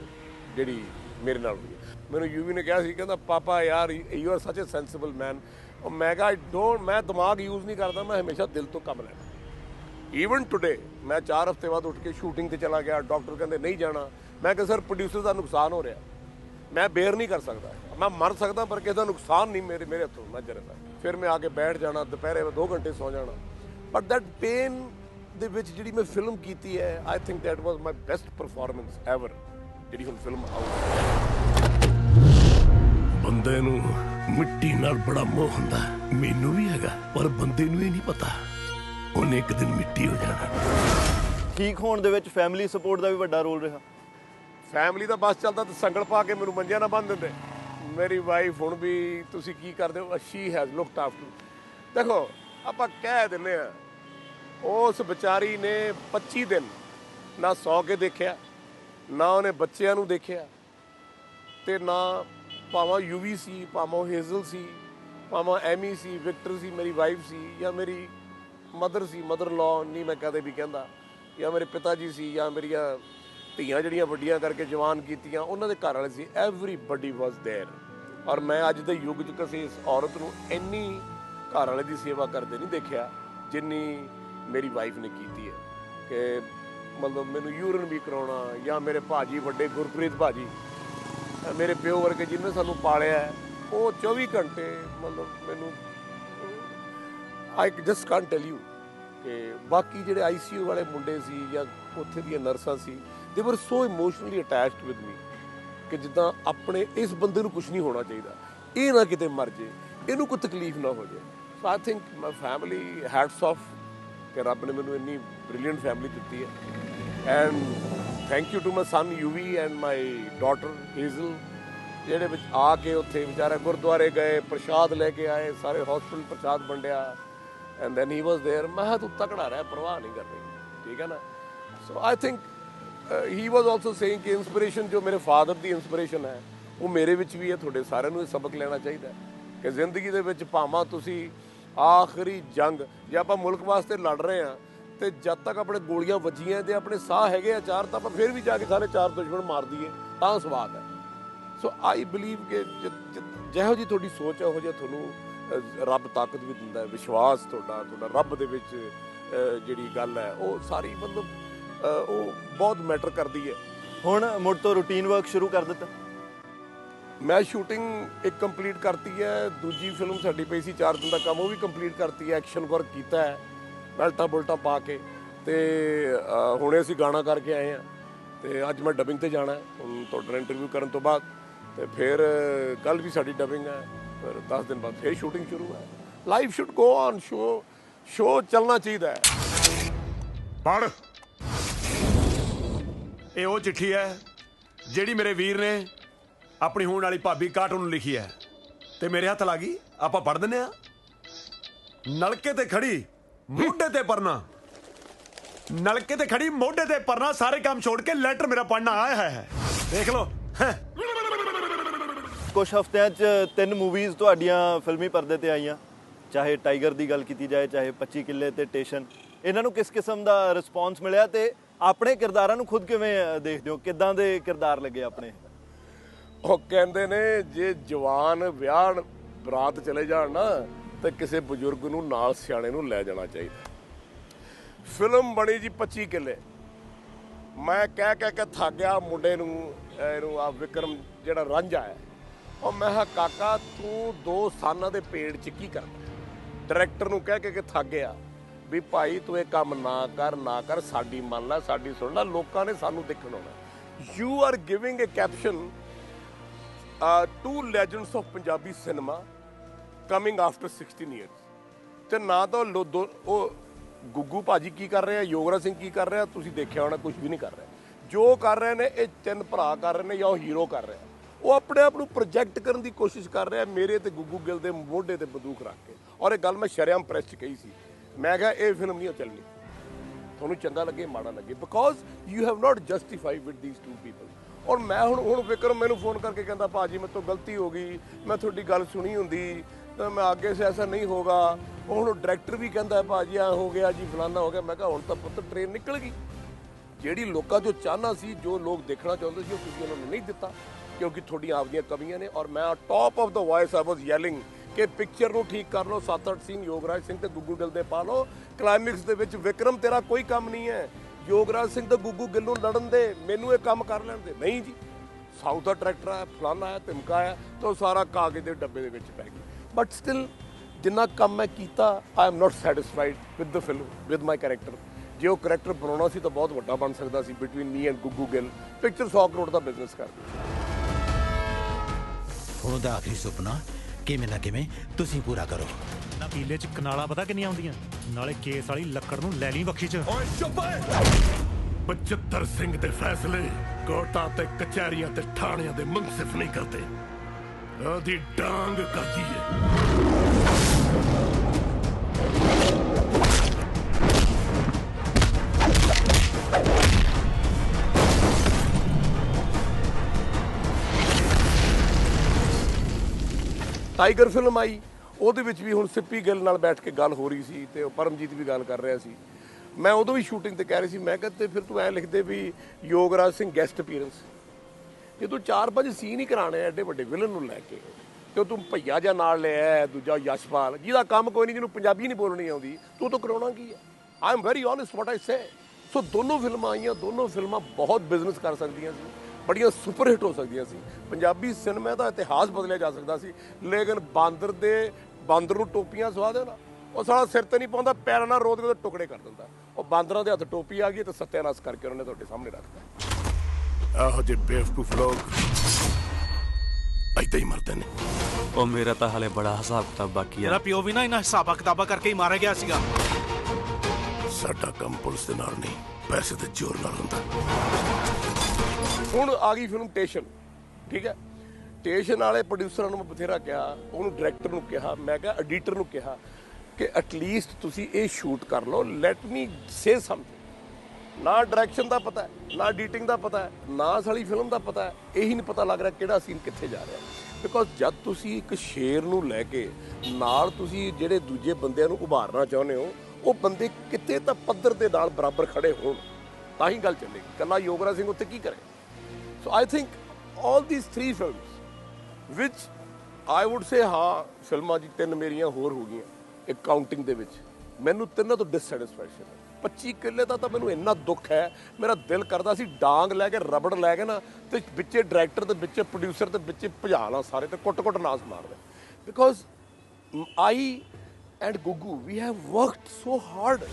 ਜਿਹੜੀ ਮੇਰੇ ਨਾਲ ਹੋਈ। ਹੈ। ਮੈਨੂੰ ਯੂਵੀ ਨੇ ਕਿਹਾ ਸੀ, ਕਹਿੰਦਾ, ਪਾਪਾ ਯਾਰ ਯੂ ਆਰ ਸੱਚ ਅ ਸੈਂਸਿਬਲ ਮੈਨ ਉਹ ਮੈਂ ਕਿਹਾ ਆਈ ਡੋਨਟ ਮੈਂ ਦਿਮਾਗ ਯੂਜ਼ ਨਹੀਂ ਕਰਦਾ, ਮੈਂ ਹਮੇਸ਼ਾ ਦਿਲ ਤੋਂ ਕੰਮ ਲੈਣਾ ਈਵਨ ਟੁਡੇ ਮੈਂ 4 ਹਫ਼ਤੇ ਬਾਅਦ ਉੱਠ ਕੇ ਸ਼ੂਟਿੰਗ ਤੇ ਚਲਾ ਗਿਆ ਡਾਕਟਰ ਕਹਿੰਦੇ ਨਹੀਂ ਜਾਣਾ। ਮੈਂ ਕਿਹਾ ਸਰ ਪ੍ਰੋਡਿਊਸਰ ਦਾ ਨੁਕਸਾਨ ਹੋ ਰਿਹਾ। ਮੈਂ ਬੇਅਰ ਨਹੀਂ ਕਰ ਸਕਦਾ। ਮੈਂ ਮਰ ਸਕਦਾ, ਪਰ ਕਿਸੇ ਦਾ ਨੁਕਸਾਨ ਨਹੀਂ ਮੇਰੇ ਮੇਰੇ ਹੱਥੋਂ ਨਾ ਜਰਦਾ। ਫਿਰ ਮੈਂ ਆ ਕੇ ਬੈਠ ਜਾਣਾ, ਦੁਪਹਿਰੇ 2 ਘੰਟੇ ਸੌ ਜਾਣਾ। ਬਟ ਦੈਟ ਪੇਨ ਦੇ ਵਿੱਚ ਜਿਹੜੀ ਮੈਂ ਫਿਲਮ ਕੀਤੀ ਹੈ I think that was my best performance ever ਜਿਹੜੀ ਹੁਣ ਫਿਲਮ ਆਊਟ ਬੰਦੇ ਨੂੰ ਮਿੱਟੀ ਨਾਲ ਬੜਾ ਮੋਹ ਹੁੰਦਾ ਮੈਨੂੰ ਵੀ ਹੈਗਾ ਪਰ ਬੰਦੇ ਨੂੰ ਇਹ ਨਹੀਂ ਪਤਾ। ਉਹਨੇ ਇੱਕ ਦਿਨ ਮਿੱਟੀ ਹੋ ਜਾਣਾ। ਠੀਕ ਹੋਣ ਦੇ ਵਿੱਚ ਫੈਮਿਲੀ ਸਪੋਰਟ ਦਾ ਵੀ ਵੱਡਾ ਰੋਲ ਰਿਹਾ? ਫੈਮਿਲੀ ਦਾ ਬੱਸ ਚੱਲਦਾ ਤੇ ਸੰਗਲ ਪਾ ਕੇ ਮੈਨੂੰ ਮੰਜਿਆਂ ਨਾਲ ਬੰਨ ਦਿੰਦੇ। ਮੇਰੀ ਵਾਈਫ ਹੁਣ ਵੀ ਤੁਸੀਂ ਕੀ ਕਰਦੇ ਹੋ? ਸ਼ੀ ਹੈਜ਼ ਲੁਕਡ ਆਫਟਰ ਦੇਖੋ ਆਪਾਂ ਕਹਿ ਦਿੰਨੇ ਆ ਉਸ ਵਿਚਾਰੀ ਨੇ 25 ਦਿਨ ਨਾ ਸੌ ਕੇ ਦੇਖਿਆ ਨਾ ਉਹਨੇ ਬੱਚਿਆਂ ਨੂੰ ਦੇਖਿਆ ਤੇ ਨਾ ਭਾਵੇਂ ਯੂਵੀ ਸੀ ਭਾਵੇਂ ਉਹ ਹੇਜ਼ਲ ਸੀ ਭਾਵੇਂ ਐਮੀ ਸੀ ਵਿਕਟਰ ਸੀ ਮੇਰੀ ਵਾਈਫ ਸੀ ਜਾਂ ਮੇਰੀ ਮਦਰ ਸੀ ਮਦਰ ਲਾ ਨਹੀਂ ਮੈਂ ਕਦੇ ਵੀ ਕਹਿੰਦਾ ਜਾਂ ਮੇਰੇ ਪਿਤਾ ਜੀ ਸੀ ਜਾਂ ਮੇਰੀਆਂ ਧੀਆਂ ਜਿਹੜੀਆਂ ਵੱਡੀਆਂ ਕਰਕੇ ਜਵਾਨ ਕੀਤੀਆਂ ਉਹਨਾਂ ਦੇ ਘਰ ਵਾਲੇ ਸੀ ਐਵਰੀਬਡੀ ਵਾਸ देयर ਔਰ ਮੈਂ ਅੱਜ ਦੇ ਯੁੱਗ 'ਚ ਕਿਸੇ ਇਸ ਔਰਤ ਨੂੰ ਇੰਨੀ ਘਰ ਵਾਲੇ ਦੀ ਸੇਵਾ ਕਰਦੇ ਨਹੀਂ ਦੇਖਿਆ ਜਿੰਨੀ ਮੇਰੀ ਵਾਈਫ ਨੇ ਕੀਤੀ ਹੈ ਕਿ ਮਤਲਬ ਮੈਨੂੰ ਯੂਰਨ ਵੀ ਕਰਾਉਣਾ ਜਾਂ ਮੇਰੇ ਭਾਜੀ ਵੱਡੇ ਗੁਰਪ੍ਰੀਤ ਭਾਜੀ ਅਹ ਮੇਰੇ ਪਿਓ ਵਰਗੇ ਜਿਹਨੇ ਸਾਨੂੰ ਪਾਲਿਆ ਉਹ 24 ਘੰਟੇ ਮਤਲਬ ਮੈਨੂੰ I just can't tell you ਕਿ ਬਾਕੀ ਜਿਹੜੇ ਆਈਸੀਯੂ ਵਾਲੇ ਮੁੰਡੇ ਸੀ ਜਾਂ ਉੱਥੇ ਦੀਆਂ ਨਰਸਾਂ ਸੀ they were so emotionally attached with me ਕਿ ਜਿੱਦਾਂ ਆਪਣੇ ਇਸ ਬੰਦੇ ਨੂੰ ਕੁਝ ਨਹੀਂ ਹੋਣਾ ਚਾਹੀਦਾ। ਇਹ ਨਾ ਕਿਤੇ ਮਰ ਜੇ, ਇਹਨੂੰ ਕੋਈ ਤਕਲੀਫ ਨਾ ਹੋ ਜਾਏ so I think my family hats off ਕਿ ਰੱਬ ਨੇ ਮੈਨੂੰ ਇੰਨੀ ਬ੍ਰਿਲੀਅੰਟ ਫੈਮਿਲੀ ਦਿੱਤੀ ਹੈ। and thank you to my son Yuvi and my daughter Hazel ਜਿਹੜੇ ਵਿੱਚ ਆ ਕੇ ਉੱਥੇ ਵਿਚਾਰੇ ਗੁਰਦੁਆਰੇ ਗਏ ਪ੍ਰਸ਼ਾਦ ਲੈ ਕੇ ਆਏ ਸਾਰੇ ਹਸਪੀਟਲ ਪ੍ਰਸ਼ਾਦ ਵੰਡਿਆ and then he was there ਮੈਂ ਕਿਹਾ ਤੂੰ ਤਕੜਾ ਰਹਿ ਪਰਵਾਹ ਨਹੀਂ ਕਰਨੀ ਠੀਕ ਹੈ ਨਾ so I think he was also saying ਕਿ ਇਨਸਪੀਰੇਸ਼ਨ ਜੋ ਮੇਰੇ ਫਾਦਰ ਦੀ ਇਨਸਪੀਰੇਸ਼ਨ ਹੈ ਉਹ ਮੇਰੇ ਵਿੱਚ ਵੀ ਹੈ ਤੁਹਾਡੇ ਸਾਰਿਆਂ ਨੂੰ ਇਹ ਸਬਕ ਲੈਣਾ ਚਾਹੀਦਾ ਹੈ ਕਿ ਜ਼ਿੰਦਗੀ ਦੇ ਵਿੱਚ ਭਾਵਾਂ ਤੁਸੀਂ ਆਖਰੀ ਜੰਗ ਜੇ ਆਪਾਂ ਮੁਲਕ ਵਾਸਤੇ ਲੜ ਰਹੇ ਆ ਤੇ ਜਦ ਤੱਕ ਆਪਣੇ ਗੋਲੀਆਂ ਵੱਜੀਆਂ ਤੇ ਆਪਣੇ ਸਾਹ ਹੈਗੇ ਆ ਚਾਰ ਤਾਂ ਆਪਾਂ ਫਿਰ ਵੀ ਜਾ ਕੇ ਸਾਰੇ ਚਾਰ ਦੁਸ਼ਮਣ ਮਾਰ ਦਈਏ ਤਾਂ ਸਵਾਦ ਹੈ। ਸੋ ਆਈ ਬਲੀਵ ਕਿ ਜਿਹੋ ਜੀ ਤੁਹਾਡੀ ਸੋਚ ਹੈ ਉਹ ਜਿਹਾ ਤੁਹਾਨੂੰ ਰੱਬ ਤਾਕਤ ਵੀ ਦਿੰਦਾ ਹੈ ਵਿਸ਼ਵਾਸ ਤੁਹਾਡਾ ਤੁਹਾਡਾ ਰੱਬ ਦੇ ਵਿੱਚ ਜਿਹੜੀ ਗੱਲ ਹੈ ਉਹ ਸਾਰੀ ਮਤਲਬ ਉਹ ਬਹੁਤ ਮੈਟਰ ਕਰਦੀ ਹੈ। ਹੁਣ ਮੁੜ ਤੋਂ ਰੂਟੀਨ ਵਰਕ ਸ਼ੁਰੂ ਕਰ ਦਿੱਤਾ। ਮੈਂ ਸ਼ੂਟਿੰਗ ਇੱਕ ਕੰਪਲੀਟ ਕਰਤੀ ਹੈ ਦੂਜੀ ਫਿਲਮ ਸਾਡੀ ਪਈ ਸੀ 4 ਦਿਨ ਦਾ ਕੰਮ ਉਹ ਵੀ ਕੰਪਲੀਟ ਕਰਤੀ ਹੈ ਐਕਸ਼ਨ ਵਰਕ ਕੀਤਾ ਹੈ। ਬੈਲਟਾਂ ਬੁਲਟਾਂ ਪਾ ਕੇ ਤੇ ਹੁਣੇ ਅਸੀਂ ਗਾਣਾ ਕਰਕੇ ਆਏ ਆ ਤੇ ਅੱਜ ਮੈਂ ਡਬਿੰਗ ਤੇ ਜਾਣਾ ਹੁਣ ਤੁਹਾਡੇ ਨਾਲ ਇੰਟਰਵਿਊ ਕਰਨ ਤੋਂ ਬਾਅਦ ਤੇ ਫਿਰ ਕੱਲ ਵੀ ਸਾਡੀ ਡਬਿੰਗ ਹੈ, ਫਿਰ 10 ਦਿਨ ਬਾਅਦ ਫਿਰ ਸ਼ੂਟਿੰਗ ਸ਼ੁਰੂ ਹੈ। Life should go on show show ਚੱਲਣਾ ਚਾਹੀਦਾ ਹੈ। ਪੜ। ਇਹ ਉਹ ਚਿੱਠੀ ਹੈ ਜਿਹੜੀ ਮੇਰੇ ਵੀਰ ਨੇ ਆਪਣੀ ਹੋਣ ਵਾਲੀ ਭਾਬੀ ਕਾਟੋ ਨੂੰ ਲਿਖੀ ਹੈ। ਤੇ ਮੇਰੇ ਹੱਥ ਲੱਗੀ ਆਪਾਂ ਪੜ ਦਿੰਨੇ ਆ ਨਲਕੇ ਤੇ ਖੜੀ ਮੋਢੇ ਤੇ ਪਰਨਾ। ਨਲਕੇ ਤੇ ਖੜੀ ਮੋਢੇ ਤੇ ਪਰਨਾ ਸਾਰੇ ਕੰਮ ਛੋੜ ਕੇ ਲੈਟਰ ਮੇਰਾ ਪੜਨਾ ਆਇਆ ਹੈ ਦੇਖ ਲਓ। ਕੁਝ ਹਫ਼ਤਿਆਂ 'ਚ ਤਿੰਨ ਮੂਵੀਜ਼ ਤੁਹਾਡੀਆਂ ਫਿਲਮੀ ਪਰਦੇ ਤੇ ਆਈਆਂ। ਚਾਹੇ ਟਾਈਗਰ ਦੀ ਗੱਲ ਕੀਤੀ ਜਾਏ ਚਾਹੇ 25 ਕਿੱਲੇ ਤੇ ਟੇਸ਼ਨ। ਇਹਨਾਂ ਨੂੰ ਕਿਸ ਕਿਸਮ ਦਾ ਰਿਸਪੌਂਸ ਮਿਲਿਆ ਤੇ ਆਪਣੇ ਕਿਰਦਾਰਾਂ ਨੂੰ ਖੁਦ ਕਿਵੇਂ ਦੇਖਦੇ ਹੋ? ਕਿੱਦਾਂ ਦੇ ਕਿਰਦਾਰ ਲੱਗੇ ਆਪਣੇ? ਉਹ ਕਹਿੰਦੇ ਨੇ ਜੇ ਜਵਾਨ ਵਿਆਹਣ ਬਰਾਤ ਚਲੇ ਜਾਣ ਨਾ ਤੇ ਕਿਸੇ ਬਜ਼ੁਰਗ ਨੂੰ ਨਾਲ ਸਿਆਣੇ ਨੂੰ ਲੈ ਜਾਣਾ ਚਾਹੀਦਾ। ਫਿਲਮ ਬਣੀ ਜੀ 25 ਕਿੱਲੇ। ਮੈਂ ਕਹਿ ਕਹਿ ਕੇ ਥੱਕ ਗਿਆ, ਮੁੰਡੇ ਨੂੰ ਇਹਨੂੰ ਆ ਵਿਕਰਮ ਜਿਹੜਾ ਰਾਂਝਾ ਹੈ ਉਹ ਮੈਂ ਕਿਹਾ, ਕਾਕਾ, ਤੂੰ ਦੋ ਸਾਲਾਂ ਦੇ ਪੇੜ 'ਚ ਕੀ ਕਰਦਾ? ਡਾਇਰੈਕਟਰ ਨੂੰ ਕਹਿ ਕਹਿ ਕੇ ਥੱਕ ਗਿਆ। ਵੀ ਭਾਈ, ਤੂੰ ਇਹ ਕੰਮ ਨਾ ਕਰ ਨਾ ਕਰ, ਸਾਡੀ ਮੰਨ ਲੈ, ਸਾਡੀ ਸੁਣ ਲੈ, ਲੋਕਾਂ ਨੇ ਸਾਨੂੰ ਦੇਖਣ ਆਉਣਾ you are giving a caption to legends of Punjabi cinema coming after 16 years ਤੇ ਨਾ ਤਾਂ ਲੋ- ਦੋ- ਉਹ ਗੁੱਗੂ ਭਾਜੀ ਕੀ ਕਰ ਰਿਹਾ, ਯੋਗਰਾ ਸਿੰਘ ਕੀ ਕਰ ਰਿਹਾ, ਤੁਸੀਂ ਦੇਖਿਆ ਹੋਣਾ ਕੁਝ ਵੀ ਨਹੀਂ ਕਰ ਰਿਹਾ। ਜੋ ਕਰ ਰਹੇ ਨੇ, ਇਹ ਤਿੰਨ ਭਰਾ ਕਰ ਰਹੇ ਨੇ ਜਾਂ ਉਹ ਹੀਰੋ ਕਰ ਰਿਹਾ। ਉਹ ਆਪਣੇ ਆਪ ਨੂੰ ਪ੍ਰੋਜੈਕਟ ਕਰਨ ਦੀ ਕੋਸ਼ਿਸ਼ ਕਰ ਰਿਹਾ, ਮੇਰੇ ਤੇ ਗੁੱਗੂ ਗਿੱਲ ਦੇ ਮੋਢੇ ਤੇ ਬੰਦੂਕ ਰੱਖ ਕੇ। ਔਰ ਇਹ ਗੱਲ ਮੈਂ ਸ਼ਰਿਆਮ ਪ੍ਰੈਸ 'ਚ ਕਹੀ ਸੀ। ਮੈਂ ਕਿਹਾ, ਇਹ ਫਿਲਮ ਨਹੀਂ ਚੱਲਣੀ ਤੁਹਾਨੂੰ ਚੰਗਾ ਲੱਗੇ, ਮਾੜਾ ਲੱਗੇ। Because you have not justified with these two people ਔਰ ਮੈਂ ਹੁਣ ਹੁਣ ਵਿਕਰਮ ਮੈਨੂੰ ਫੋਨ ਕਰਕੇ ਕਹਿੰਦਾ, ਭਾਜੀ, ਮੇਰੇ ਤੋਂ ਗਲਤੀ ਹੋ ਗਈ। ਮੈਂ ਤੁਹਾਡੀ ਗੱਲ ਸੁਣੀ ਹੁੰਦੀ। ਮੈਂ ਅੱਗੇ ਸੇ ਐਸਾ ਨਹੀਂ ਹੋਗਾ। ਉਹ ਹੁਣ ਡਾਇਰੈਕਟਰ ਵੀ ਕਹਿੰਦਾ, ਭਾਜੀ ਆ ਹੋ ਗਿਆ ਜੀ, ਫਲਾਨਾ ਹੋ ਗਿਆ। ਮੈਂ ਕਿਹਾ, ਹੁਣ ਤਾਂ ਪੁੱਤ ਟ੍ਰੇਨ ਨਿਕਲ ਗਈ। ਜਿਹੜੀ ਲੋਕਾਂ ਜੋ ਚਾਹਨਾ ਸੀ, ਜੋ ਲੋਕ ਦੇਖਣਾ ਚਾਹੁੰਦੇ ਸੀ, ਉਹ ਤੁਸੀਂ ਉਹਨਾਂ ਨੂੰ ਨਹੀਂ ਦਿੱਤਾ, ਕਿਉਂਕਿ ਤੁਹਾਡੀਆਂ ਆਪਦੀਆਂ ਕਮੀਆਂ ਨੇ। ਔਰ ਮੈਂ top of the voice I was yelling ਕਿ ਪਿਕਚਰ ਨੂੰ ਠੀਕ ਕਰ ਲਓ ਸਤਰ ਸੀਨ ਯੋਗਰਾਜ ਸਿੰਘ ਤੇ ਗੁੱਗੂ ਗਿੱਲ ਦੇ ਪਾ ਲਓ। ਕਲਾਈਮੈਕਸ ਦੇ ਵਿੱਚ ਵਿਕਰਮ, ਤੇਰਾ ਕੋਈ ਕੰਮ ਨਹੀਂ ਹੈ। ਯੋਗਰਾਜ ਸਿੰਘ ਤੇ ਗੁੱਗੂ ਗਿੱਲ ਨੂੰ ਲੜਨ ਦੇ, ਮੈਨੂੰ ਇਹ ਕੰਮ ਕਰ ਲੈਣ ਦੇ। ਨਹੀਂ ਜੀ, ਸਾਊਥ ਦਾ ਟਰੈਕਟਰ ਹੈ ਫਲਾਨਾ ਹੈ ਧਮਕਾ ਹੈ ਤਾਂ ਉਹ ਸਾਰਾ ਕਾਗਜ਼ ਦੇ ਡੱਬੇ ਦੇ ਵਿੱਚ ਪੈ ਗਿਆ। ਬਟ ਸਟਿਲ ਜਿੰਨਾ ਕੰਮ ਮੈਂ ਕੀਤਾ I am not satisfied with the film with my character ਜੇ ਉਹ ਕੈਰੈਕਟਰ ਬਣਾਉਣਾ ਸੀ ਤਾਂ ਬਹੁਤ ਵੱਡਾ ਬਣ ਸਕਦਾ ਸੀ between me and Guggu Gill picture 100 crore the business ਕਰਦੀ ਹੁਣ ਉਹਦਾ ਆਖਰੀ ਸੁਪਨਾ ਕਿਵੇਂ ਨਾ ਕਿਵੇਂ ਤੁਸੀਂ ਪੂਰਾ ਕਰੋ। ਕੀਲੇ ਚ ਕਨਾਲਾ ਪਤਾ ਕਿੰਨੀਆਂ ਆਉਂਦੀਆਂ? ਨਾਲੇ ਕੇਸ ਵਾਲੀ ਲੱਕੜ ਨੂੰ ਲੈ ਲਈ ਵੱਖੀ ਚ। ਓਏ ਚੁੱਪ ਬਚਿੱਤਰ ਸਿੰਘ ਦੇ ਫੈਸਲੇ ਕੋਰਟਾਂ ਤੇ ਕਚਹਿਰੀਆਂ ਤੇ ਥਾਣਿਆਂ ਦੇ ਮੁਨਸਿਫ ਨਹੀਂ ਕਰਦੇ। ਉਹਦੀ ਡਾਂਗ ਕਰਦੀ ਹੈ ਟਾਈਗਰ ਫਿਲਮ ਆਈ, ਉਹਦੇ ਵਿੱਚ ਵੀ ਹੁਣ ਸਿੱਪੀ ਗਿੱਲ ਨਾਲ ਬੈਠ ਕੇ ਗੱਲ ਹੋ ਰਹੀ ਸੀ ਤੇ ਉਹ ਪਰਮਜੀਤ ਵੀ ਗੱਲ ਕਰ ਰਿਹਾ ਸੀ। ਮੈਂ ਉਦੋਂ ਵੀ ਸ਼ੂਟਿੰਗ ਤੇ ਕਹਿ ਰਹੀ ਸੀ, ਮੈਂ ਕਿਹਾ ਤੇ ਫਿਰ ਤੂੰ ਐ ਲਿਖਦੇ ਵੀ ਯੋਗਰਾਜ ਸਿੰਘ ਗੈਸਟ ਅਪੀਅਰੈਂਸ ਜੇ ਤੂੰ ਚਾਰ ਪੰਜ ਸੀਨ ਹੀ ਕਰਾਣੇ ਐ ਐਡੇ ਵੱਡੇ ਵਿਲਨ ਨੂੰ ਲੈ ਕੇ। ਤੇ ਤੂੰ ਭਈਆ ਜਾਂ ਨਾਲ ਲਿਆ ਦੂਜਾ ਯਸ਼ਪਾਲ। ਜਿਹਦਾ ਕੰਮ ਕੋਈ ਨਹੀਂ, ਜਿਹਨੂੰ ਪੰਜਾਬੀ ਨਹੀਂ ਬੋਲਣੀ ਆਉਂਦੀ। ਤੂੰ ਤਾਂ ਕਰਾਉਣਾ ਕੀ ਹੈ? I am very honest what I say so ਦੋਨੋਂ ਫਿਲਮਾਂ ਆਈਆਂ, ਦੋਨੋਂ ਫਿਲਮਾਂ ਬਹੁਤ ਬਿਜ਼ਨਸ ਕਰ ਸਕਦੀਆਂ ਸੀ। ਬੜੀਆਂ ਸੁਪਰ ਹਿੱਟ ਹੋ ਸਕਦੀਆਂ ਸੀ। ਪੰਜਾਬੀ ਸਿਨੇਮਾ ਦਾ ਇਤਿਹਾਸ ਬਦਲਿਆ ਜਾ ਸਕਦਾ ਸੀ। ਲੇਕਿਨ ਬਾਂਦਰ ਦੇ, ਬਾਂਦਰ ਨੂੰ ਟੋਪੀਆਂ ਸਵਾ ਦੇਣਾ। ਉਹ ਸਾਲਾ ਸਿਰ ਤੇ ਨਹੀਂ ਪਾਉਂਦਾ, ਪੈਰਾਂ ਨਾਲ ਰੋਦ ਕੇ ਉਹਦੇ ਟੁਕੜੇ ਕਰ ਦਿੰਦਾ। ਉਹ ਬਾਂਦਰਾਂ ਦੇ ਹੱਥ ਟੋਪੀ ਆ ਗਈ ਤੇ ਸੱਤਿਆਨਾਸ਼ ਕਰਕੇ ਉਹਨਾਂ ਨੇ ਤੁਹਾਡੇ ਸਾਹਮਣੇ ਰੱਖਤਾ ਇਹੋ ਜਿਹੇ ਬੇਵਕੂਫ ਲੋਕ। ਏਦਾਂ ਹੀ ਮਰਦੇ ਨੇ। ਉਹ ਮੇਰਾ ਤਾਂ ਹਲੇ ਬੜਾ ਹਿਸਾਬ ਕਿਤਾਬ ਬਾਕੀ ਆ। ਪਿਓ ਵੀ ਨਾ ਇਹਨਾਂ ਹਿਸਾਬਾ ਕਿਤਾਬਾਂ ਕਰਕੇ ਹੀ ਮਾਰਿਆ ਗਿਆ ਸੀਗਾ। ਸਾਡਾ ਕੰਮ ਪੁਲਿਸ ਦੇ ਨਾਲ ਨਹੀਂ ਪੈਸੇ ਤੇ ਜ਼ੋਰ ਨਾਲ ਹੁੰਦਾ। ਹੁਣ ਆ ਗਈ ਫਿਲਮ ਟੇਸ਼ਨ ਠੀਕ ਹੈ? ਟੇਸ਼ਨ ਵਾਲੇ ਪ੍ਰੋਡਿਊਸਰਾਂ ਨੂੰ ਮੈਂ ਬਥੇਰਾ ਕਿਹਾ ਉਹਨੂੰ ਡਾਇਰੈਕਟਰ ਨੂੰ ਕਿਹਾ ਮੈਂ ਕਿਹਾ ਐਡੀਟਰ ਨੂੰ ਕਿਹਾ ਕਿ ਐਟਲੀਸਟ ਤੁਸੀਂ ਇਹ ਸ਼ੂਟ ਕਰ ਲਓ ਲੈਟ ਮੀ ਸੇ ਸਮਥਿੰਗ ਨਾ ਡਾਇਰੈਕਸ਼ਨ ਦਾ ਪਤਾ ਹੈ, ਨਾ ਐਡੀਟਿੰਗ ਦਾ ਪਤਾ ਹੈ, ਨਾ ਸਾਲੀ ਫਿਲਮ ਦਾ ਪਤਾ ਹੈ, ਇਹੀ ਨਹੀਂ ਪਤਾ ਲੱਗ ਰਿਹਾ ਕਿਹੜਾ ਸੀਨ ਕਿੱਥੇ ਜਾ ਰਿਹਾ। ਬਿਕੋਜ਼ ਜਦ ਤੁਸੀਂ ਇੱਕ ਸ਼ੇਰ ਨੂੰ ਲੈ ਕੇ ਨਾਲ ਤੁਸੀਂ ਜਿਹੜੇ ਦੂਜੇ ਬੰਦਿਆਂ ਨੂੰ ਉਭਾਰਨਾ ਚਾਹੁੰਦੇ ਹੋ, ਉਹ ਬੰਦੇ ਕਿਤੇ ਤਾਂ ਪੱਧਰ ਦੇ ਨਾਲ ਬਰਾਬਰ ਖੜੇ ਹੋਣ, ਤਾਂ ਹੀ ਗੱਲ ਚੱਲੇਗੀ। ਕੱਲਾ ਯੋਗਰਾਜ ਸਿੰਘ ਉੱਤੇ ਕੀ ਕਰੇ? So I think all these three films which I would say ਹਾਂ, ਫਿਲਮਾਂ ਜੀ ਤਿੰਨ ਮੇਰੀਆਂ ਹੋਰ ਹੋ ਗਈਆਂ ਇੱਕ ਦੇ ਵਿੱਚ, ਮੈਨੂੰ ਤਿੰਨਾਂ ਤੋਂ ਡਿਸਸੈਟੀਸਫੈਕਸ਼ਨ ਹੈ। 25 ਕਿੱਲੇ ਦਾ ਤਾਂ ਮੈਨੂੰ ਇੰਨਾ ਦੁੱਖ ਹੈ। ਮੇਰਾ ਦਿਲ ਕਰਦਾ ਸੀ ਡਾਂਗ ਲੈ ਕੇ, ਰਬੜ ਲੈ ਕੇ ਨਾ, ਤੇ ਵਿੱਚੇ ਡਾਇਰੈਕਟਰ ਤੇ ਵਿੱਚੇ ਪ੍ਰੋਡਿਊਸਰ ਤੇ ਵਿੱਚੇ ਭਜਾ ਲਾਂ ਸਾਰੇ ਤੇ ਕੁੱਟ-ਕੁੱਟ ਨਾਸ ਮਾਰਦੇ because I and Guggu we have worked so hard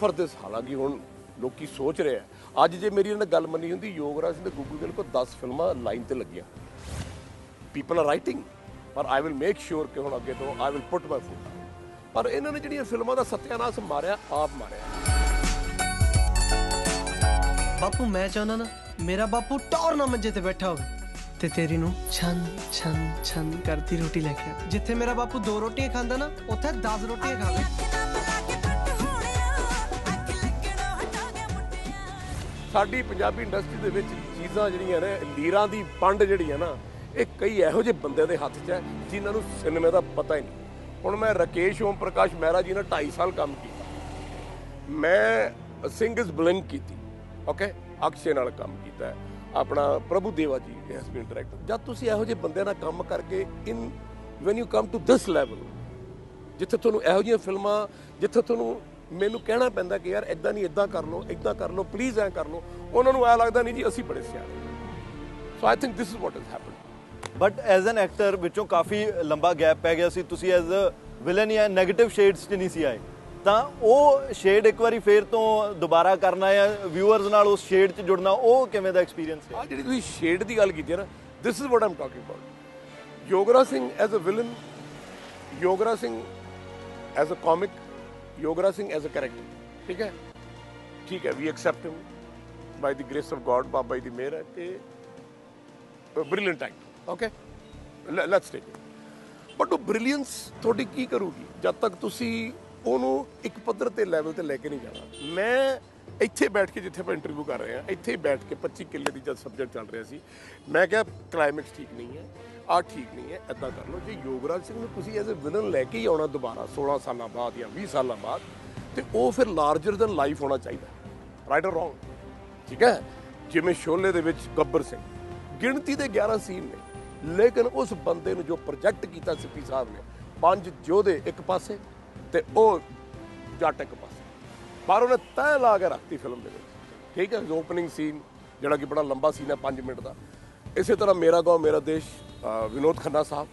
for this ਹਾਲਾਂਕਿ ਹੁਣ ਲੋਕੀ ਸੋਚ ਰਹੇ ਆ। ਅੱਜ ਜੇ ਮੇਰੀ ਇਹਨਾਂ ਨੇ ਗੱਲ ਮੰਨੀ ਹੁੰਦੀ, ਯੋਗਰਾਜ ਸਿੰਘ ਤੇ ਗੁੱਗੂ ਦੇ ਕੋਲ 10 ਫਿਲਮਾਂ ਲਾਈਨ ਤੇ ਲੱਗੀਆਂ। ਪੀਪਲ ਆਰ ਰਾਈਟਿੰਗ ਪਰ ਆਈ ਵਿਲ ਮੇਕ ਸ਼ੋਰ ਕਿ ਹੁਣ ਅੱਗੇ ਤੋਂ ਆਈ ਵਿਲ ਪੁੱਟ ਮਾਈ ਫੁੱਟ ਪਰ ਇਹਨਾਂ ਨੇ ਜਿਹੜੀਆਂ ਫਿਲਮਾਂ ਦਾ ਸਤਿਆਨਾਸ਼ ਮਾਰਿਆ, ਆਪ ਮਾਰਿਆ। ਬਾਪੂ, ਮੈਂ ਚਾਹੁੰਦਾ ਨਾ ਮੇਰਾ ਬਾਪੂ ਟੌਰ ਨਾ ਮੰਜੇ ਤੇ ਬੈਠਾ ਹੋਵੇ। ਤੇ ਤੇਰੀ ਨੂੰ ਛਨ ਛਨ ਛਨ ਕਰਦੀ ਰੋਟੀ ਲੈ ਕੇ ਆ। ਜਿੱਥੇ ਮੇਰਾ ਬਾਪੂ ਦੋ ਰੋਟੀਆਂ ਖਾਂਦਾ ਨਾ, ਉੱਥੇ 10 ਰੋਟੀਆਂ ਖਾਵੇ ਸਾਡੀ ਪੰਜਾਬੀ ਇੰਡਸਟਰੀ ਦੇ ਵਿੱਚ ਚੀਜ਼ਾਂ ਜਿਹੜੀਆਂ ਨੇ, ਲੀਰਾਂ ਦੀ ਪੰਡ ਜਿਹੜੀ ਹੈ ਨਾ, ਇਹ ਕਈ ਇਹੋ ਜਿਹੇ ਬੰਦਿਆਂ ਦੇ ਹੱਥ 'ਚ ਹੈ, ਜਿਨ੍ਹਾਂ ਨੂੰ ਸਿਨੇਮੇ ਦਾ ਪਤਾ ਹੀ ਨਹੀਂ। ਹੁਣ ਮੈਂ ਰਕੇਸ਼ ਓਮ ਪ੍ਰਕਾਸ਼ ਮਹਿਰਾ ਜੀ ਨਾਲ 2.5 ਸਾਲ ਕੰਮ ਕੀਤਾ। ਮੈਂ ਸਿੰਘ ਇਜ਼ ਬਲਿੰਕ ਕੀਤੀ। ਓਕੇ ਅਕਸ਼ੇ ਨਾਲ ਕੰਮ ਕੀਤਾ ਹੈ। ਆਪਣਾ ਪ੍ਰਭੂ ਦੇਵਾ ਜੀ ਹੈਸ ਬੀਨ ਡਾਇਰੈਕਟਰ ਜਦ ਤੁਸੀਂ ਇਹੋ ਜਿਹੇ ਬੰਦਿਆਂ ਨਾਲ ਕੰਮ ਕਰਕੇ in when you come to this level ਜਿੱਥੇ ਤੁਹਾਨੂੰ ਇਹੋ ਜਿਹੀਆਂ ਫਿਲਮਾਂ, ਜਿੱਥੇ ਤੁਹਾਨੂੰ ਮੈਨੂੰ ਕਹਿਣਾ ਪੈਂਦਾ ਕਿ ਯਾਰ ਇਦਾਂ ਨਹੀਂ ਇਦਾਂ ਕਰ ਲਓ ਇਦਾਂ ਕਰ ਲਓ ਪਲੀਜ਼ ਐਂ ਕਰ ਲਓ, ਉਹਨਾਂ ਨੂੰ ਐ ਲੱਗਦਾ ਨਹੀਂ ਜੀ ਅਸੀਂ ਬੜੇ ਸਿਆਣੇ so I think this is what is happened but as an actor ਵਿੱਚੋਂ ਕਾਫੀ ਲੰਬਾ ਗੈਪ ਪੈ ਗਿਆ ਸੀ। ਤੁਸੀਂ ਐਜ਼ ਅ ਵਿਲਨ ਜਾਂ 네ਗੇਟਿਵ ਸ਼ੇਡਸ 'ਚ ਨਹੀਂ ਸੀ ਆਏ। ਤਾਂ ਉਹ ਸ਼ੇਡ ਇੱਕ ਵਾਰੀ ਫੇਰ ਤੋਂ ਦੁਬਾਰਾ ਕਰਨਾ ਜਾਂ ਵਿਊਅਰਸ ਨਾਲ ਉਸ ਸ਼ੇਡ 'ਚ ਜੁੜਨਾ, ਉਹ ਕਿਵੇਂ ਦਾ ਐਕਸਪੀਰੀਅੰਸ ਹੈ ਆ ਜਿਹੜੀ ਤੁਸੀਂ ਸ਼ੇਡ ਦੀ ਗੱਲ ਕੀਤੀ ਹੈ ਨਾ this is what I'm talking about Yograj Singh as a villain Yograj Singh as a comic Yograj Singh as a character ਠੀਕ ਹੈ? ਠੀਕ ਹੈ we accept him by the grace of God Baba ji ਦੀ ਮਿਹਰ ਹੈ ਤੇ brilliant actor okay let's take it but ਉਹ brilliance ਤੁਹਾਡੀ ਕੀ ਕਰੂਗੀ? ਜਦ ਤੱਕ ਤੁਸੀਂ ਉਹਨੂੰ ਇੱਕ ਪੱਧਰ ਤੇ ਲੈਵਲ ਤੇ ਲੈ ਕੇ ਨਹੀਂ ਜਾਣਾ। ਮੈਂ ਇੱਥੇ ਬੈਠ ਕੇ ਜਿੱਥੇ ਆਪਾਂ ਇੰਟਰਵਿਊ ਕਰ ਰਹੇ ਹਾਂ, ਇੱਥੇ ਹੀ ਬੈਠ ਕੇ 25 ਕਿੱਲੇ ਦੀ ਜਦ ਸਬਜੈਕਟ ਚੱਲ ਰਿਹਾ ਸੀ, ਮੈਂ ਕਿਹਾ ਕਲਾਈਮੇਕਸ ਠੀਕ ਨਹੀਂ ਹੈ, ਆਹ ਠੀਕ ਨਹੀਂ ਹੈ ਐਦਾਂ ਕਰ ਲਓ। ਜੇ ਯੋਗਰਾਜ ਸਿੰਘ ਨੂੰ ਤੁਸੀਂ ਐਜ਼ ਅ ਵਿਲਨ ਲੈ ਕੇ ਹੀ ਆਉਣਾ ਦੁਬਾਰਾ 16 ਸਾਲਾਂ ਬਾਅਦ ਜਾਂ 20 ਸਾਲਾਂ ਬਾਅਦ, ਤੇ ਉਹ ਫਿਰ ਲਾਰਜਰ ਦੈਨ ਲਾਈਫ ਹੋਣਾ ਚਾਹੀਦਾ। ਰਾਈਟ অর ਰੋਂਗ ਠੀਕ ਹੈ? ਜਿਵੇਂ ਸ਼ੋਲੇ ਦੇ ਵਿੱਚ ਗੱਬਰ ਸਿੰਘ, ਗਿਣਤੀ ਦੇ 11 ਸੀਨ ਨੇ, ਲੇਕਿਨ ਉਸ ਬੰਦੇ ਨੂੰ ਜੋ ਪ੍ਰੋਜੈਕਟ ਕੀਤਾ ਸਿੱਪੀ ਸਾਹਿਬ ਨੇ, ਪੰਜ ਯੋਧੇ ਇੱਕ ਪਾਸੇ ਤੇ ਉਹ ਜੱਟ ਇੱਕ ਪਾਸੇ। ਪਰ ਉਹਨੇ ਤੈਅ ਲਾ ਕੇ ਰੱਖਤੀ ਫਿਲਮ ਦੇ ਵਿੱਚ। ਠੀਕ ਹੈ ਓਪਨਿੰਗ ਸੀਨ ਜਿਹੜਾ ਕਿ ਬੜਾ ਲੰਬਾ ਸੀਨ ਹੈ 5 ਮਿੰਟ ਦਾ। ਇਸੇ ਤਰ੍ਹਾਂ ਮੇਰਾ ਗਾਉਂ ਮੇਰਾ ਦੇਸ਼ ਵਿਨੋਦ ਖੰਨਾ ਸਾਹਿਬ।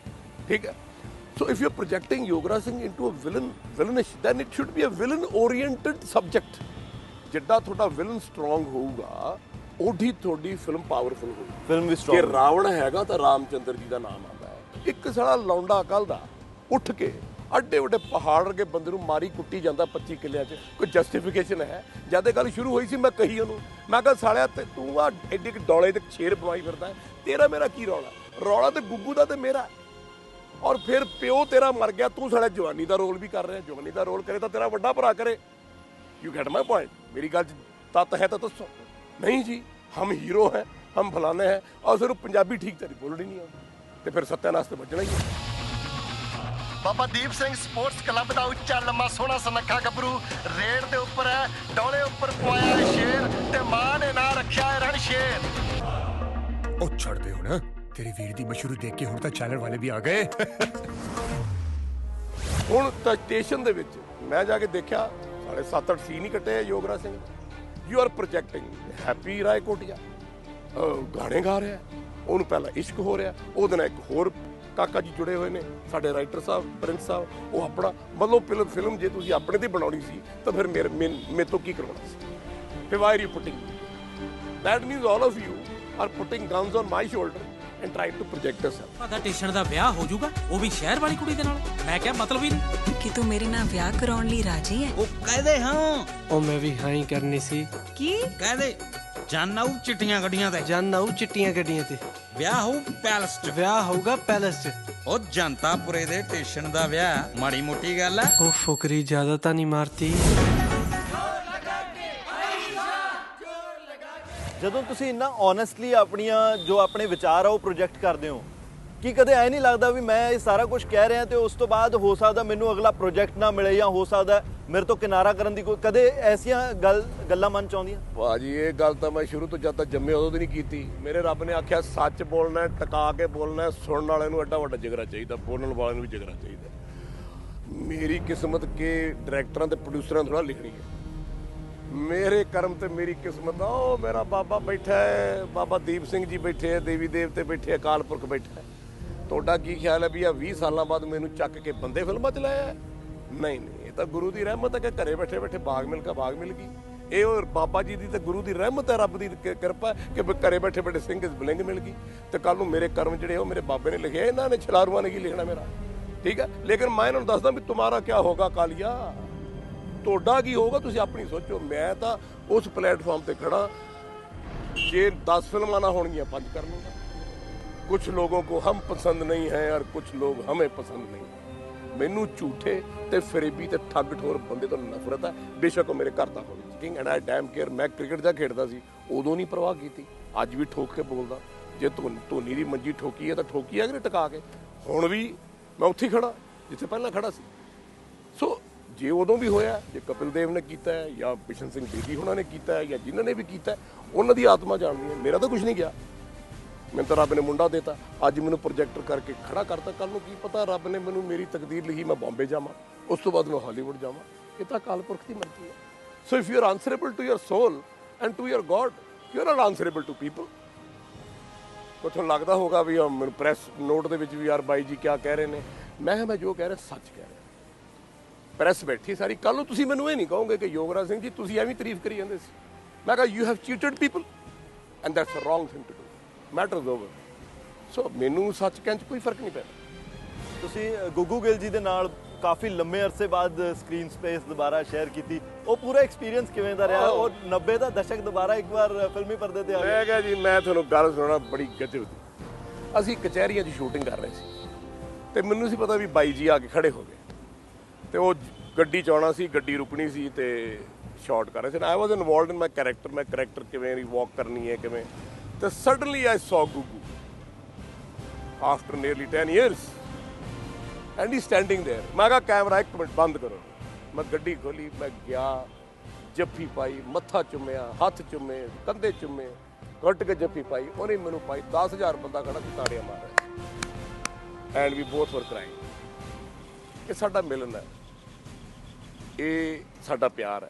ਠੀਕ ਹੈ? So if you are projecting Yograj Singh into a villain villainish then it should be a villain oriented subject ਜਿੱਦਾਂ ਤੁਹਾਡਾ ਵਿਲਨ ਸਟਰੋਂਗ ਹੋਊਗਾ ਉਹਦੀ ਤੁਹਾਡੀ ਫਿਲਮ ਪਾਵਰਫੁਲ ਹੋਊਗੀ। ਫਿਲਮ ਵੀ ਸਟਰੋਂਗ ਰਾਵਣ ਹੈਗਾ ਤਾਂ ਰਾਮਚੰਦਰ ਜੀ ਦਾ ਨਾਮ ਆਉਂਦਾ ਹੈ। ਇੱਕ ਸਾਲਾ ਲੌਂਡਾ ਕੱਲ ਦਾ ਉੱਠ ਕੇ ਅੱਡੇ ਵੱਡੇ ਪਹਾੜ ਵਰਗੇ ਬੰਦੇ ਨੂੰ ਮਾਰੀ ਕੁੱਟੀ ਜਾਂਦਾ 25 ਕਿੱਲਿਆਂ 'ਚ। ਕੋਈ ਜਸਟੀਫਿਕੇਸ਼ਨ ਹੈ? ਜਦ ਇਹ ਗੱਲ ਸ਼ੁਰੂ ਹੋਈ ਸੀ, ਮੈਂ ਕਹੀ ਉਹਨੂੰ, ਮੈਂ ਕਿਹਾ, ਸਾਲਿਆ, ਤੇ ਤੂੰ ਆ ਐਡੀ ਕਿ ਡੋਲੇ ਤੇ ਸ਼ੇਰ ਬਵਾਈ ਫਿਰਦਾ ਤੇਰਾ ਮੇਰਾ ਕੀ ਰੌਲਾ? ਰੌਲਾ ਤੇ ਗੁੱਗੂ ਦਾ ਤੇ ਮੇਰਾ ਔਰ ਫਿਰ ਪਿਓ ਤੇਰਾ ਮਰ ਗਿਆ, ਤੂੰ ਸਾਲਾ ਜਵਾਨੀ ਦਾ ਰੋਲ ਵੀ ਕਰ ਰਿਹਾ, ਜਵਾਨੀ ਦਾ ਰੋਲ ਕਰੇ ਤਾਂ ਤੇਰਾ ਵੱਡਾ ਭਰਾ ਕਰੇ। ਯੂ ਗੈਟ ਮਾਈ ਪੁਆਇੰਟ ਮੇਰੀ ਗੱਲ 'ਚ ਤੱਤ ਹੈ ਤਾਂ ਦੱਸੋ। ਨਹੀਂ ਜੀ, ਹਮ ਹੀਰੋ ਹੈ, ਹਮ ਫਲਾਣੇ ਹੈ, ਔਰ ਸਿਰਫ ਪੰਜਾਬੀ ਠੀਕ ਤਰੀ ਬੋਲਣੀ ਨਹੀਂ ਆਉਂਦੀ। ਤੇ ਫਿਰ ਸੱਤਿਆਨਾਸ਼ ਤੇ ਵੱਜਣਾ ਹੀ ਹੈ। ਬਾਬਾ ਦੀਪ ਸਿੰਘ ਸਪੋਰਟਸ ਕਲੱਬ ਦਾ ਉੱਚਾ ਲੰਮਾ ਸੋਹਣਾ ਸੁਨੱਖਾ ਗੱਭਰੂ ਰੇਡ ਦੇ ਉੱਪਰ ਹੈ ਡੋਲੇ ਉੱਪਰ ਪਵਾਇਆ ਹੈ ਸ਼ੇਰ ਤੇ ਮਾਂ ਨੇ ਨਾਂ ਰੱਖਿਆ ਹੈ ਰਣ ਸ਼ੇਰ। ਉਹ ਛੱਡ ਦੇ ਹੁਣ ਤੇਰੀ ਵੀਰ ਦੀ ਮਸ਼ਹੂਰੀ ਦੇਖ ਕੇ ਹੁਣ ਤਾਂ ਚੈਨਲ ਵਾਲੇ ਵੀ ਆ ਗਏ। ਹੁਣ ਤਾਂ ਸਟੇਸ਼ਨ ਦੇ ਵਿੱਚ ਮੈਂ ਜਾ ਕੇ ਦੇਖਿਆ ਸਾਲੇ 7-8 ਸੀਨ ਹੀ ਕੱਟੇ ਆ Yograj Singh. You are projecting Happy Raikoti ਗਾਣੇ ਗਾ ਰਿਹਾ ਉਹਨੂੰ ਪਹਿਲਾਂ ਇਸ਼ਕ ਹੋ ਰਿਹਾ ਉਹਦੇ ਨਾਲ ਇੱਕ ਹੋਰ ਕਾਕਾ ਜੀ ਜੁੜੇ ਹੋਏ ਨੇ ਸਾਡੇ ਰਾਈਟਰ ਸਾਹਿਬ ਪ੍ਰਿੰਸ ਸਾਹਿਬ ਉਹ ਆਪਣਾ ਮਤਲਬ ਫਿਲਮ ਫਿਲਮ ਜੇ ਤੁਸੀਂ ਆਪਣੇ ਤੇ ਬਣਾਉਣੀ ਸੀ ਤਾਂ ਫਿਰ ਮੇਰੇ ਮੇਰੇ ਤੋਂ ਕੀ ਕਰਵਾਉਣਾ ਸੀ? ਫਿਰ why are you putting that means all of you are putting guns on my shoulder and trying to project yourself. ਤੁਹਾਡਾ ਟੇਸ਼ਨ ਦਾ ਵਿਆਹ ਹੋ ਜਾਊਗਾ ਉਹ ਵੀ ਸ਼ਹਿਰ ਵਾਲੀ ਕੁੜੀ ਦੇ ਨਾਲ। ਮੈਂ ਕਿਹਾ ਮਤਲਬ ਹੀ ਨਹੀਂ। ਕਿ ਤੂੰ ਮੇਰੇ ਨਾਲ ਵਿਆਹ ਕਰਾਉਣ ਲਈ ਰਾਜੀ ਹੈ? ਉਹ ਕਹਦੇ ਹਾਂ। ਉਹ ਮੈਂ ਵੀ ਹਾਂ ਹੀ ਕਰਨੀ ਸੀ। ਕੀ? ਕਹਦੇ ਜਾਨਾ ਉਹ ਚਿੱਟੀਆਂ ਗੱਡੀਆਂ ਤੇ। ਜਾਨ ਚਿੱਟੀਆਂ ਗੱਡੀਆਂ ਤੇ। ਵਿਆਹ ਹੋਊ ਪੈਲਸ 'ਚ। ਵਿਆਹ ਹੋਊਗਾ ਪੈਲਸ 'ਚ। ਉਹ ਜਨਤਾਪੁਰੇ ਦੇ ਟੇਸ਼ਨ ਦਾ ਵਿਆਹ ਮਾੜੀ ਮੋਟੀ ਗੱਲ ਆ ਉਹ ਫੁਕਰੀ ਜ਼ਿਆਦਾ ਤਾਂ ਨਹੀਂ ਮਾਰਤੀ। ਜਦੋਂ ਤੁਸੀਂ ਇੰਨਾ ਓਨੈਸਟਲੀ ਆਪਣੀਆਂ ਜੋ ਆਪਣੇ ਵਿਚਾਰ ਆ ਉਹ ਪ੍ਰੋਜੈਕਟ ਕਰਦੇ ਹੋ ਕੀ ਕਦੇ ਐ ਨਹੀਂ ਲੱਗਦਾ ਵੀ ਮੈਂ ਇਹ ਸਾਰਾ ਕੁਝ ਕਹਿ ਰਿਹਾ ਤੇ ਉਸ ਤੋਂ ਬਾਅਦ ਹੋ ਸਕਦਾ ਮੈਨੂੰ ਅਗਲਾ ਪ੍ਰੋਜੈਕਟ ਨਾ ਮਿਲੇ ਜਾਂ ਹੋ ਸਕਦਾ ਮੇਰੇ ਤੋਂ ਕਿਨਾਰਾ ਕਰਨ ਦੀ ਕੋਈ ਕਦੇ ਐਸੀਆਂ ਗੱਲ ਗੱਲਾਂ ਮਨ ਚ ਆਉਂਦੀਆਂ? ਭਾਜੀ ਇਹ ਗੱਲ ਤਾਂ ਮੈਂ ਸ਼ੁਰੂ ਤੋਂ ਜਦ ਤੱਕ ਜੰਮੇ ਉਦੋਂ ਦੀ ਨਹੀਂ ਕੀਤੀ। ਮੇਰੇ ਰੱਬ ਨੇ ਆਖਿਆ ਸੱਚ ਬੋਲਣਾ ਹੈ, ਟਕਾ ਕੇ ਬੋਲਣਾ ਹੈ, ਸੁਣਨ ਵਾਲੇ ਨੂੰ ਐਡਾ ਵੱਡਾ ਜਿਗਰਾ ਚਾਹੀਦਾ ਬੋਲਣ ਵਾਲੇ ਨੂੰ ਵੀ ਜਿਗਰਾ ਚਾਹੀਦਾ ਮੇਰੀ ਕਿਸਮਤ ਕੇ ਡਾਇਰੈਕਟਰਾਂ ਤੇ ਪ੍ਰੋਡਿਊਸਰਾਂ ਥੋੜਾ ਲਿਖਣੀ ਹੈ। ਮੇਰੇ ਕਰਮ ਤੇ ਮੇਰੀ ਕਿਸਮਤ ਆ ਉਹ ਮੇਰਾ ਬਾਬਾ ਬੈਠਾ ਹੈ ਬਾਬਾ ਦੀਪ ਸਿੰਘ ਜੀ ਬੈਠੇ ਹੈ ਦੇਵੀ ਦੇਵਤੇ ਬੈਠੇ ਅਕਾਲ ਪੁਰਖ ਬੈਠਾ ਹੈ। ਤੁਹਾਡਾ ਕੀ ਖਿਆਲ ਹੈ ਵੀ ਆ 20 ਸਾਲਾਂ ਬਾਅਦ ਮੈਨੂੰ ਚੱਕ ਕੇ ਬੰਦੇ ਫਿਲਮਾਂ ਚ ਲਾਇਆ ਨਹੀਂ ਨਹੀਂ, ਇਹ ਤਾਂ ਗੁਰੂ ਦੀ ਰਹਿਮਤ ਹੈ ਕਿ ਘਰੇ ਬੈਠੇ ਬੈਠੇ ਬਾਗ ਮਿਲ ਕੇ ਬਾਗ ਮਿਲ ਗਈ। ਇਹ ਉਹ ਬਾਬਾ ਜੀ ਦੀ ਤੇ ਗੁਰੂ ਦੀ ਰਹਿਮਤ ਹੈ, ਰੱਬ ਦੀ ਕਿਰਪਾ ਕਿ ਬ- ਘਰੇ ਬੈਠੇ ਬੈਠੇ ਸਿੰਘ ਬਲਿੰਗ ਮਿਲ ਗਈ। ਤੇ ਕੱਲ ਨੂੰ ਮੇਰੇ ਕਰਮ ਜਿਹੜੇ ਉਹ ਮੇਰੇ ਬਾਬੇ ਨੇ ਲਿਖੇ ਇਹਨਾਂ ਨੇ ਛਲਾਰੂਆਂ ਨੇ ਕੀ ਲਿਖਣਾ ਮੇਰਾ? ਠੀਕ ਹੈ? ਲੇਕਿਨ ਮੈਂ ਇਹਨਾਂ ਨੂੰ ਦੱਸਦਾ ਵੀ ਤੁਹਾਡਾ ਕੀ ਹੋਗਾ ਕਾਲੀਆ? ਤੁਹਾਡਾ ਕੀ ਹੋਊਗਾ ਤੁਸੀਂ ਆਪਣੀ ਸੋਚੋ। ਮੈਂ ਤਾਂ ਉਸ ਪਲੇਟਫਾਰਮ ਤੇ ਖੜਾ ਜੇ 10 ਫਿਲਮਾਂ ਨਾ ਹੋਣਗੀਆਂ, ਪੰਜ ਕਰ ਲੂੰਗਾ ਕੁਝ ਲੋਗੋਂ ਕੋ ਹਮ ਪਸੰਦ ਨਹੀਂ ਹੈ ਔਰ ਕੁਝ ਲੋਗ ਹਮੇ ਪਸੰਦ ਨਹੀਂ ਮੈਨੂੰ ਝੂਠੇ ਤੇ ਫਰੇਬੀ ਤੇ ਠੱਗ ਠੋਰ ਬੰਦੇ ਤੋਂ ਨਫ਼ਰਤ ਹੈ। ਬੇਸ਼ੱਕ ਉਹ ਮੇਰੇ ਘਰ ਦਾ ਹੋਵੇ। King and I damn care ਮੈਂ ਕ੍ਰਿਕਟ ਦਾ ਖੇਡਦਾ ਸੀ। ਉਦੋਂ ਨਹੀਂ ਪਰਵਾਹ ਕੀਤੀ। ਅੱਜ ਵੀ ਠੋਕ ਕੇ ਬੋਲਦਾ। ਜੇ ਧੋਨੀ ਧੋਨੀ ਦੀ ਮੰਜੀ ਠੋਕੀ ਹੈ ਤਾਂ ਠੋਕੀ ਹੈ ਕਿ ਨਹੀਂ ਟਿਕਾ ਕੇ? ਹੁਣ ਵੀ ਮੈਂ ਉੱਥੇ ਹੀ ਖੜਾ ਜਿੱਥੇ ਪਹਿਲਾਂ ਖੜਾ ਸੀ। ਸੋ ਜੇ ਉਦੋਂ ਵੀ ਹੋਇਆ, ਜੇ ਕਪਿਲ ਦੇਵ ਨੇ ਕੀਤਾ ਹੈ ਜਾਂ ਬਿਸ਼ਨ ਸਿੰਘ ਬੇਦੀ ਹੁਣਾਂ ਨੇ ਕੀਤਾ ਹੈ ਜਾਂ ਜਿਨ੍ਹਾਂ ਨੇ ਵੀ ਕੀਤਾ ਉਹਨਾਂ ਦੀ ਆਤਮਾ ਜਾਣਦੀ ਹੈ। ਮੇਰਾ ਤਾਂ ਕੁਝ ਨਹੀਂ ਗਿਆ। ਮੈਨੂੰ ਤਾਂ ਰੱਬ ਨੇ ਮੁੰਡਾ ਦਿੱਤਾ। ਅੱਜ ਮੈਨੂੰ ਪ੍ਰੋਜੈਕਟਰ ਕਰਕੇ ਖੜਾ ਕਰਤਾ। ਕੱਲ ਨੂੰ ਕੀ ਪਤਾ ਰੱਬ ਨੇ ਮੈਨੂੰ ਮੇਰੀ ਤਕਦੀਰ ਲਿਖੀ ਮੈਂ ਬੰਬੇ ਜਾਵਾਂ। ਉਸ ਤੋਂ ਬਾਅਦ ਮੈਂ ਹਾਲੀਵੁੱਡ ਜਾਵਾਂ। ਇਹ ਤਾਂ ਅਕਾਲ ਪੁਰਖ ਦੀ ਮਰਜ਼ੀ ਹੈ। So if you are answerable to your soul and to your God you are answerable to people ਕੁਝ ਤੁਹਾਨੂੰ ਲੱਗਦਾ ਹੋਗਾ ਵੀ ਮੈਨੂੰ ਪ੍ਰੈਸ ਨੋਟ ਦੇ ਵਿੱਚ ਵੀ ਯਾਰ ਬਾਈ ਜੀ ਕੀ ਕਹਿ ਰਹੇ ਨੇ। ਮੈਂ ਮੈਂ ਜੋ ਕਹਿ ਰਿਹਾ, ਸੱਚ ਕਹਿ ਰਿਹਾ। ਪ੍ਰੈਸ ਬੈਠੀ ਸਾਰੀ। ਕੱਲ ਨੂੰ ਤੁਸੀਂ ਮੈਨੂੰ ਇਹ ਨਹੀਂ ਕਹੋਗੇ ਕਿ ਯੋਗਰਾਜ ਸਿੰਘ ਜੀ, ਤੁਸੀਂ ਐਵੇਂ ਤਾਰੀਫ ਕਰੀ ਜਾਂਦੇ ਸੀ। ਮੈਂ ਕਿਹਾ you have cheated people and that's a wrong thing to do matters over so ਮੈਨੂੰ ਸੱਚ ਕਹਿਣ 'ਚ ਕੋਈ ਫ਼ਰਕ ਨਹੀਂ ਪੈਂਦਾ। ਤੁਸੀਂ ਗੁੱਗੂ ਗਿੱਲ ਜੀ ਦੇ ਨਾਲ ਕਾਫੀ ਲੰਮੇ ਅਰਸੇ ਬਾਅਦ ਸਕਰੀਨ ਸਪੇਸ ਦੁਬਾਰਾ ਸ਼ੇਅਰ ਕੀਤੀ। ਉਹ ਪੂਰਾ ਐਕਸਪੀਰੀਅੰਸ ਕਿਵੇਂ ਦਾ ਰਿਹਾ? ਉਹ 90 ਦਾ ਦਸ਼ਕ ਦੁਬਾਰਾ ਇੱਕ ਵਾਰ ਫਿਲਮੀ ਪਰਦੇ ਤੇ ਆ ਗਿਆ। ਮੈਂ ਕਿਹਾ ਜੀ ਮੈਂ ਤੁਹਾਨੂੰ ਗੱਲ ਸੁਣਾਉਣਾ ਬੜੀ ਗਜਬ ਦੀ। ਅਸੀਂ ਕਚਹਿਰੀਆਂ 'ਚ ਸ਼ੂਟਿੰਗ ਕਰ ਰਹੇ ਸੀ। ਤੇ ਮੈਨੂੰ ਸੀ ਪਤਾ ਵੀ ਬਾਈ ਜੀ ਆ ਕੇ ਖੜੇ ਹੋ ਗਏ। ਤੇ ਉਹ ਗੱਡੀ ਚ ਆਉਣਾ ਸੀ ਗੱਡੀ ਰੁਕਣੀ ਸੀ ਤੇ ਸ਼ਾਟ ਕਰ ਰਹੇ ਸੀ। I was involved in my character ਮੈਂ ਕੈਰੈਕਟਰ ਕਿਵੇਂ ਦੀ ਵਾਕ ਕਰਨੀ ਹੈ ਕਿਵੇਂ ਤੇ suddenly I saw Guggu after nearly 10 years and he standing there ਮੈਂ ਕਿਹਾ ਕੈਮਰਾ ਇੱਕ ਮਿੰਟ ਬੰਦ ਕਰੋ। ਮੈਂ ਗੱਡੀ ਖੋਲੀ, ਮੈਂ ਗਿਆ, ਜੱਫੀ ਪਾਈ, ਮੱਥਾ ਚੁੰਮਿਆ, ਹੱਥ ਚੁੰਮੇ, ਕੰਧੇ ਚੁੰਮੇ ਘੁੱਟ ਕੇ ਜੱਫੀ ਪਾਈ, ਉਹਨੇ ਮੈਨੂੰ ਪਾਈ 10000 ਬੰਦਾ ਖੜਾ ਸੀ, ਤਾੜੀਆਂ ਮਾਰ ਰਿਹਾ ਐਂਡ ਵੀ ਬੋਥ ਵਰ ਕ੍ਰਾਈਂਗ ਇਹ ਸਾਡਾ ਮਿਲਨ ਹੈ। ਇਹ ਸਾਡਾ ਪਿਆਰ ਹੈ।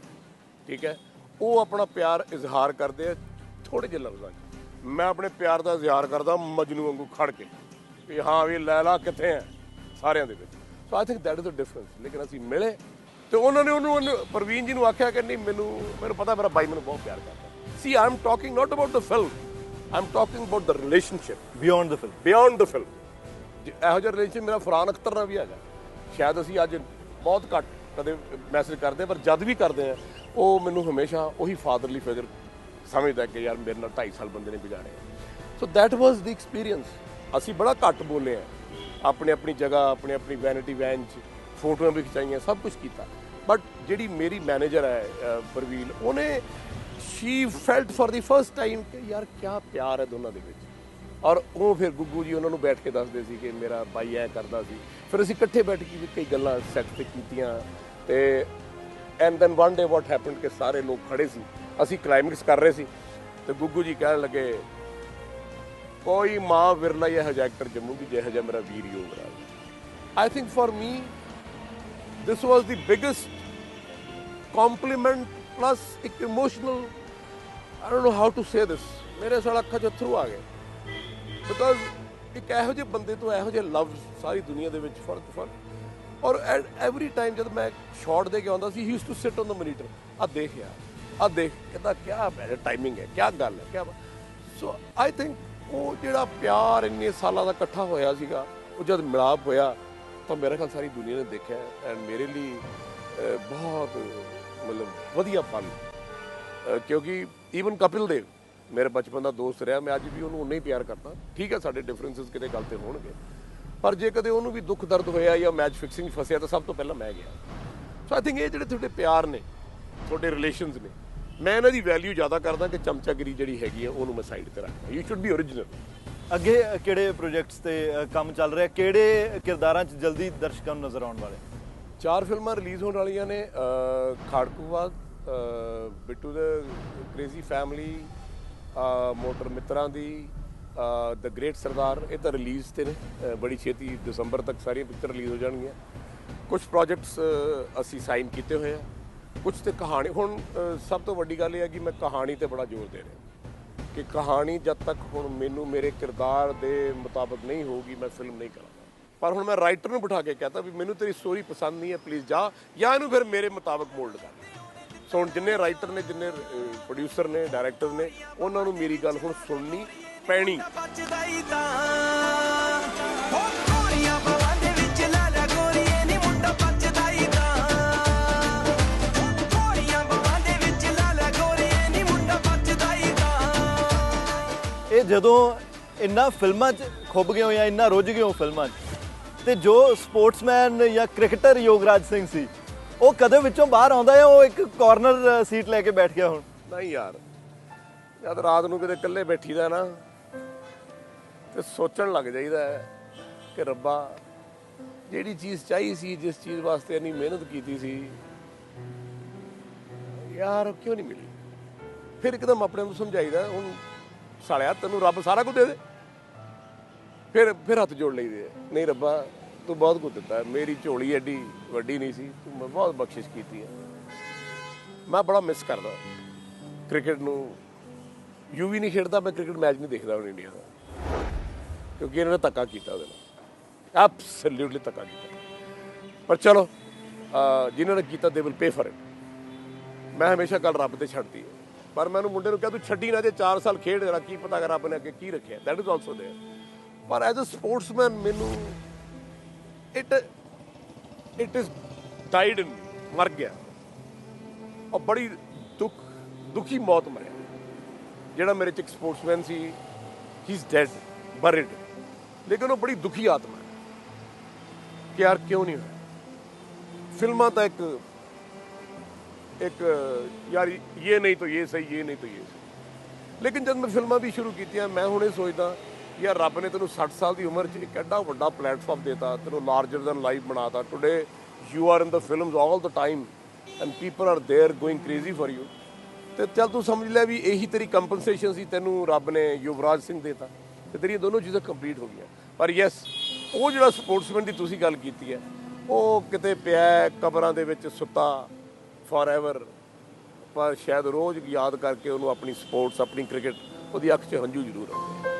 ਠੀਕ ਹੈ? ਉਹ ਆਪਣਾ ਪਿਆਰ ਇਜ਼ਹਾਰ ਕਰਦੇ ਆ ਥੋੜੇ ਜਿਹੇ ਲਫ਼ਜ਼ਾਂ 'ਚ। ਮੈਂ ਆਪਣੇ ਪਿਆਰ ਦਾ ਇਜ਼ਹਾਰ ਕਰਦਾ ਮਜਨੂ ਵਾਂਗੂ ਖੜ ਕੇ ਵੀ ਹਾਂ ਵੀ ਲੈਲਾ ਕਿੱਥੇ ਹੈ ਸਾਰਿਆਂ ਦੇ ਵਿੱਚ। So I think that is the difference ਲੇਕਿਨ ਅਸੀਂ ਮਿਲੇ ਤੇ ਉਹਨਾਂ ਨੇ ਉਹਨੂੰ ਪ੍ਰਵੀਨ ਜੀ ਨੂੰ ਆਖਿਆ ਕਿ ਨਹੀਂ ਮੈਨੂੰ ਮੈਨੂੰ ਪਤਾ ਮੇਰਾ ਬਾਈ ਮੈਨੂੰ ਬਹੁਤ ਪਿਆਰ ਕਰਦਾ। ਸੀ I am talking not about the film I am talking about the relationship beyond the film beyond the film ਇਹੋ ਜਿਹਾ ਰਿਲੇਸ਼ਨ ਮੇਰਾ ਫਰਾਨ ਅਖਤਰ ਨਾਲ ਵੀ ਹੈਗਾ। ਸ਼ਾਇਦ ਅਸੀਂ ਅੱਜ ਬਹੁਤ ਘੱਟ ਕਦੇ ਮੈਸੇਜ ਕਰਦੇ ਪਰ ਜਦ ਵੀ ਕਰਦੇ ਆ ਉਹ ਮੈਨੂੰ ਹਮੇਸ਼ਾ ਉਹੀ ਫਾਦਰਲੀ ਫਿਗਰ ਸਮਝਦਾ ਕਿ ਯਾਰ ਮੇਰੇ ਨਾਲ 2.5 ਸਾਲ ਬੰਦੇ ਨੇ ਗੁਜ਼ਾਰੇ so that was the experience ਅਸੀਂ ਬੜਾ ਘੱਟ ਬੋਲੇ ਆ। ਆਪਣੀ ਆਪਣੀ ਜਗ੍ਹਾ ਆਪਣੇ ਆਪਣੀ ਵੈਨਿਟੀ ਵੈਨ ਚ ਫੋਟੋਆਂ ਵੀ ਖਿਚਾਈਆਂ ਸਭ ਕੁਝ ਕੀਤਾ। ਬਟ ਜਿਹੜੀ ਮੇਰੀ ਮੈਨੇਜਰ ਹੈ ਅਹ, ਉਹਨੇ she felt for the first time ਕਿ ਯਾਰ ਕੀ ਪਿਆਰ ਹੈ ਦੋਨਾਂ ਦੇ ਵਿੱਚ। ਔਰ ਉਹ ਫਿਰ ਗੁੱਗੂ ਜੀ ਉਹਨਾਂ ਨੂੰ ਬੈਠ ਕੇ ਦੱਸਦੇ ਸੀ ਕਿ ਮੇਰਾ ਬਾਈ ਐ ਕਰਦਾ ਸੀ। ਫਿਰ ਅਸੀਂ ਇਕੱਠੇ ਬੈਠ ਕੇ ਵੀ ਕਈ ਗੱਲਾਂ ਸੈੱਟ ਤੇ ਕੀਤੀਆਂ। ਤੇ and then one day what happened ਕਿ ਸਾਰੇ ਲੋਕ ਖੜੇ ਸੀ। ਅਸੀਂ ਕਲਾਈਮੈਕਸ ਕਰ ਰਹੇ ਸੀ ਤੇ ਗੁੱਗੂ ਜੀ ਕਹਿਣ ਲੱਗੇ, ਕੋਈ ਮਾਂ ਵਿਰਲਾ ਇਹ ਹਜਾ ਜੰਮੂ ਦੀ ਜਿਹੋ ਜਿਹਾ ਮੇਰਾ ਵੀਰ Yograj I think for me this was the biggest compliment plus ਇੱਕ emotional, I don't know how to say this, ਮੇਰੇ ਸਾਲ ਅੱਖਾਂ 'ਚ ਅਥਰੂ ਆ ਗਏ। ਬਿਕਾਜ਼ ਇੱਕ ਇਹੋ ਜਿਹੇ ਬੰਦੇ ਤੋਂ ਇਹੋ ਜਿਹੇ ਲਵ ਸਾਰੀ ਦੁਨੀਆ ਦੇ ਵਿੱਚ ਫ਼ਰਕ ਫ਼ਰਕ। ਔਰ ਐਵਰੀ ਟਾਈਮ ਜਦ ਮੈਂ ਸ਼ਾਟ ਦੇ ਕੇ ਆਉਂਦਾ ਸੀ he used to sit on the monitor ਆ ਦੇਖ ਯਾਰ। ਆ ਦੇਖ ਕਹਿੰਦਾ ਕਿਆ ਟਾਈਮਿੰਗ ਹੈ, ਕਿਆ ਗੱਲ ਹੈ, ਕਿਆ ਸੋ ਆਈ ਥਿੰਕ ਉਹ ਜਿਹੜਾ ਪਿਆਰ ਇੰਨੇ ਸਾਲਾਂ ਦਾ ਇਕੱਠਾ ਹੋਇਆ ਸੀਗਾ, ਉਹ ਜਦ ਮਿਲਾਪ ਹੋਇਆ, ਤਾਂ ਮੇਰਾ ਖਿਆਲ ਸਾਰੀ ਦੁਨੀਆ ਨੇ ਦੇਖਿਆ ਐਂਡ ਮੇਰੇ ਲਈ ਬਹੁਤ ਮਤਲਬ ਵਧੀਆ ਪਲ। ਕਿਉਂਕਿ ਈਵਨ ਕਪਿਲ ਦੇਵ, ਮੇਰੇ ਬਚਪਨ ਦਾ ਦੋਸਤ ਰਿਹਾ, ਮੈਂ ਅੱਜ ਵੀ ਉਹਨੂੰ ਉਨਾ ਹੀ ਪਿਆਰ ਕਰਦਾ। ਠੀਕ ਹੈ, ਸਾਡੇ ਡਿਫਰੈਂਸਸ ਕਿਤੇ ਗੱਲ ਤੇ ਹੋਣਗੇ। ਪਰ ਜੇ ਕਦੇ ਉਹਨੂੰ ਵੀ ਦੁੱਖ ਦਰਦ ਹੋਇਆ ਜਾਂ ਮੈਚ ਫਿਕਸਿੰਗ ਫਸਿਆ, ਤਾਂ ਸਭ ਤੋਂ ਪਹਿਲਾਂ ਮੈਂ ਗਿਆ। ਸੋ ਆਈ ਥਿੰਕ ਇਹ ਜਿਹੜੇ ਤੁਹਾਡੇ ਪਿਆਰ ਨੇ, ਤੁਹਾਡੇ ਰਿਲੇਸ਼ਨਸ ਨੇ ਮੈਂ ਇਹਨਾਂ ਦੀ ਵੈਲਿਊ ਜ਼ਿਆਦਾ ਕਰਦਾ ਕਿ ਚਮਚਾਗਰੀ ਜਿਹੜੀ ਹੈਗੀ ਹੈ ਉਹਨੂੰ ਮੈਂ ਸਾਈਡ ਤੇ ਰੱਖਦਾ। ਯੂ ਸ਼ੁੱਡ ਬੀ ਓਰੀਜਨਲ ਅੱਗੇ ਕਿਹੜੇ ਪ੍ਰੋਜੈਕਟਸ ਤੇ ਕੰਮ ਚੱਲ ਰਿਹਾ? ਕਿਹੜੇ ਕਿਰਦਾਰਾਂ 'ਚ ਜਲਦੀ ਦਰਸ਼ਕਾਂ ਨੂੰ ਨਜ਼ਰ ਆਉਣ ਵਾਲੇ? ਚਾਰ ਫਿਲਮਾਂ ਰਿਲੀਜ਼ ਹੋਣ ਵਾਲੀਆਂ ਨੇ ਖਾੜਕੂਵਾਦ ਬਿੱਟੂ ਦੇ ਕ੍ਰੇਜ਼ੀ ਫੈਮਿਲੀ ਮੋਟਰ ਮਿੱਤਰਾਂ ਦੀ ਦ ਗ੍ਰੇਟ ਸਰਦਾਰ ਇਹ ਤਾਂ ਰਿਲੀਜ਼ ਤੇ ਨੇ ਬੜੀ ਛੇਤੀ ਦਸੰਬਰ ਤੱਕ ਸਾਰੀਆਂ ਪਿਕਚਰ ਰਿਲੀਜ਼ ਹੋ ਜਾਣਗੀਆਂ। ਕੁਝ ਪ੍ਰੋਜੈਕਟਸ ਅਸੀਂ ਸਾਈਨ ਕੀਤੇ ਹੋਏ ਆ। ਕੁਝ ਤੇ ਕਹਾਣੀ, ਹੁਣ ਸਭ ਤੋਂ ਵੱਡੀ ਗੱਲ ਇਹ ਹੈ ਕਿ ਮੈਂ ਕਹਾਣੀ ਤੇ ਬੜਾ ਜ਼ੋਰ ਦੇ ਰਿਹਾ ਕਿ ਕਹਾਣੀ ਜਦ ਤੱਕ ਹੁਣ ਮੈਨੂੰ ਮੇਰੇ ਕਿਰਦਾਰ ਦੇ ਮੁਤਾਬਕ ਨਹੀਂ ਹੋਊਗੀ, ਮੈਂ ਫਿਲਮ ਨਹੀਂ ਕਰਾਂਗਾ। ਪਰ ਹੁਣ ਮੈਂ ਰਾਈਟਰ ਨੂੰ ਬਿਠਾ ਕੇ ਕਹਤਾ ਵੀ ਮੈਨੂੰ ਤੇਰੀ ਸਟੋਰੀ ਪਸੰਦ ਨਹੀਂ ਹੈ ਪਲੀਜ਼ ਜਾ, ਜਾਂ ਇਹਨੂੰ ਫਿਰ ਮੇਰੇ ਮੁਤਾਬਕ ਮੋਲਡ ਕਰ। ਸੋ ਹੁਣ ਜਿੰਨੇ ਰਾਈਟਰ ਨੇ, ਜਿੰਨੇ ਪ੍ਰੋਡਿਊਸਰ ਨੇ ਡਾਇਰੈਕਟਰ ਨੇ, ਉਹਨਾਂ ਨੂੰ ਮੇਰੀ ਗੱਲ ਹੁਣ ਸੁਣਨੀ ਪੈਣੀ। ਜਦੋਂ ਇੰਨਾ ਫਿਲਮਾਂ 'ਚ ਖੁੱਭ ਗਏ ਹੋ ਜਾਂ ਇੰਨਾ ਰੁੱਝ ਗਏ ਹੋ ਫਿਲਮਾਂ 'ਚ, ਤੇ ਜੋ ਸਪੋਰਟਸਮੈਨ ਜਾਂ ਕ੍ਰਿਕਟਰ ਯੋਗਰਾਜ ਸਿੰਘ ਸੀ, ਉਹ ਕਦੇ ਵਿੱਚੋਂ ਬਾਹਰ ਆਉਂਦਾ ਹੈ ਉਹ ਇੱਕ ਕਾਰਨਰ ਸੀਟ ਲੈ ਕੇ ਬੈਠ ਗਿਆ ਹੁਣ? ਨਹੀਂ ਯਾਰ, ਜਦ ਰਾਤ ਨੂੰ ਕਿਤੇ ਇਕੱਲੇ ਬੈਠੀਦਾ ਨਾ, ਤੇ ਸੋਚਣ ਲੱਗ ਜਾਈਦਾ ਹੈ ਕਿ ਰੱਬਾ, ਜਿਹੜੀ ਚੀਜ਼ ਚਾਹੀ ਸੀ, ਜਿਸ ਚੀਜ਼ ਵਾਸਤੇ ਇੰਨੀ ਮਿਹਨਤ ਕੀਤੀ ਸੀ, ਯਾਰ ਉਹ ਕਿਉਂ ਨਹੀਂ ਮਿਲੀ? ਫਿਰ ਇੱਕਦਮ ਆਪਣੇ ਨੂੰ ਸਮਝਾਈਦਾ ਹੁਣ ਸਾਲਿਆ, ਤੈਨੂੰ ਰੱਬ ਸਾਰਾ ਕੁਝ ਦੇ ਦੇ। ਫਿਰ ਫਿਰ ਹੱਥ ਜੋੜ ਲਈਦੇ ਆ। ਨਹੀਂ ਰੱਬਾ, ਤੂੰ ਬਹੁਤ ਕੁਝ ਦਿੱਤਾ। ਮੇਰੀ ਝੋਲੀ ਐਡੀ ਵੱਡੀ ਨਹੀਂ ਸੀ। ਤੂੰ ਮੈਂ ਬਹੁਤ ਬਖਸ਼ਿਸ਼ ਕੀਤੀ ਹੈ ਮੈਂ ਬੜਾ ਮਿਸ ਕਰਦਾ। ਕ੍ਰਿਕਟ ਨੂੰ ਯੂ ਵੀ ਨਹੀਂ ਖੇਡਦਾ, ਮੈਂ ਕ੍ਰਿਕਟ ਮੈਚ ਨਹੀਂ ਦੇਖਦਾ ਹੁਣ ਇੰਡੀਆ ਦਾ। ਕਿਉਂਕਿ ਇਹਨਾਂ ਨੇ ਧੱਕਾ ਕੀਤਾ ਉਹਦੇ ਨਾਲ। ਐਬਸੋਲੀਊਟਲੀ ਧੱਕਾ ਕੀਤਾ। ਪਰ ਚਲੋ, ਅਹ, ਜਿਨ੍ਹਾਂ ਨੇ ਕੀਤਾ they will pay for it ਮੈਂ ਹਮੇਸ਼ਾ ਗੱਲ ਰੱਬ ਤੇ ਛੱਡਦੀ ਹਾਂ। ਪਰ ਮੈਨੂੰ ਮੁੰਡੇ ਨੂੰ ਕਿਹਾ ਤੂੰ ਛੱਡੀ ਨਾ ਜੇ 4 ਸਾਲ ਖੇਡ ਰਿਹਾ ਕੀ ਪਤਾ ਕਰ ਰੱਬ ਨੇ ਅੱਗੇ ਕੀ ਰੱਖਿਆ ਦੈਟ ਇਜ਼ ਆਲਸੋ देयर ਪਰ ਐਜ਼ ਅ ਸਪੋਰਟਸਮੈਨ ਮੈਨੂੰ it it is died in ਮਰ ਗਿਆ ਔਰ ਬੜੀ ਦੁੱਖ ਦੁਖੀ ਮੌਤ ਮਰਿਆ ਜਿਹੜਾ ਮੇਰੇ ਚ ਇੱਕ ਸਪੋਰਟਸਮੈਨ ਸੀ ਹੀ ਇਜ਼ ਡੈਡ ਬਰਿਡ ਲੇਕਿਨ ਉਹ ਬੜੀ ਦੁਖੀ ਆਤਮਾ ਹੈ ਕਿ ਯਾਰ ਕਿਉਂ ਨਹੀਂ ਹੋਇਆ ਫਿਲਮਾਂ ਤਾਂ ਇੱਕ ਇੱਕ, ਯਾਰ, ਇਹ ਨਹੀਂ ਤਾਂ ਇਹ ਸਹੀ, ਇਹ ਨਹੀਂ ਤਾਂ ਇਹ ਸਹੀ। ਲੇਕਿਨ ਜਦ ਮੈਂ ਫਿਲਮਾਂ ਵੀ ਸ਼ੁਰੂ ਕੀਤੀਆਂ, ਮੈਂ ਹੁਣ ਇਹ ਸੋਚਦਾ, ਯਾਰ, ਰੱਬ ਨੇ ਤੈਨੂੰ 60 ਸਾਲ ਦੀ ਉਮਰ 'ਚ ਇੱਕ ਐਡਾ ਵੱਡਾ ਪਲੇਟਫਾਰਮ ਦਿੱਤਾ, ਤੈਨੂੰ ਲਾਰਜਰ ਦਨ ਲਾਈਫ ਬਣਾਤਾ। Today you are in the films all the time and people are there going crazy for you ਤੇ ਚੱਲ ਤੂੰ ਸਮਝ ਲੈ ਵੀ ਇਹੀ ਤੇਰੀ ਕੰਪਨਸੇਸ਼ਨ ਸੀ, ਤੈਨੂੰ ਰੱਬ ਨੇ ਯੁਵਰਾਜ ਸਿੰਘ ਦੇਤਾ। ਤੇ ਤੇਰੀ ਦੋਨੋਂ ਚੀਜ਼ਾਂ ਕੰਪਲੀਟ ਹੋ ਗਈਆਂ। ਪਰ ਯੈਸ ਉਹ ਜਿਹੜਾ ਸਪੋਰਟਸਮੈਨ ਦੀ ਤੁਸੀਂ ਗੱਲ ਕੀਤੀ ਹੈ, ਉਹ ਕਿਤੇ ਪਿਆ ਕਬਰਾਂ ਦੇ ਵਿੱਚ ਸੁੱਤਾ। ਫੋਰਐਵਰ ਪਰ ਸ਼ਾਇਦ ਰੋਜ਼ ਯਾਦ ਕਰਕੇ ਉਹਨੂੰ ਆਪਣੀ ਸਪੋਰਟਸ ਆਪਣੀ ਕ੍ਰਿਕਟ ਉਹਦੀ ਅੱਖ 'ਚ ਹੰਝੂ ਜ਼ਰੂਰ ਆਉਂਦੇ।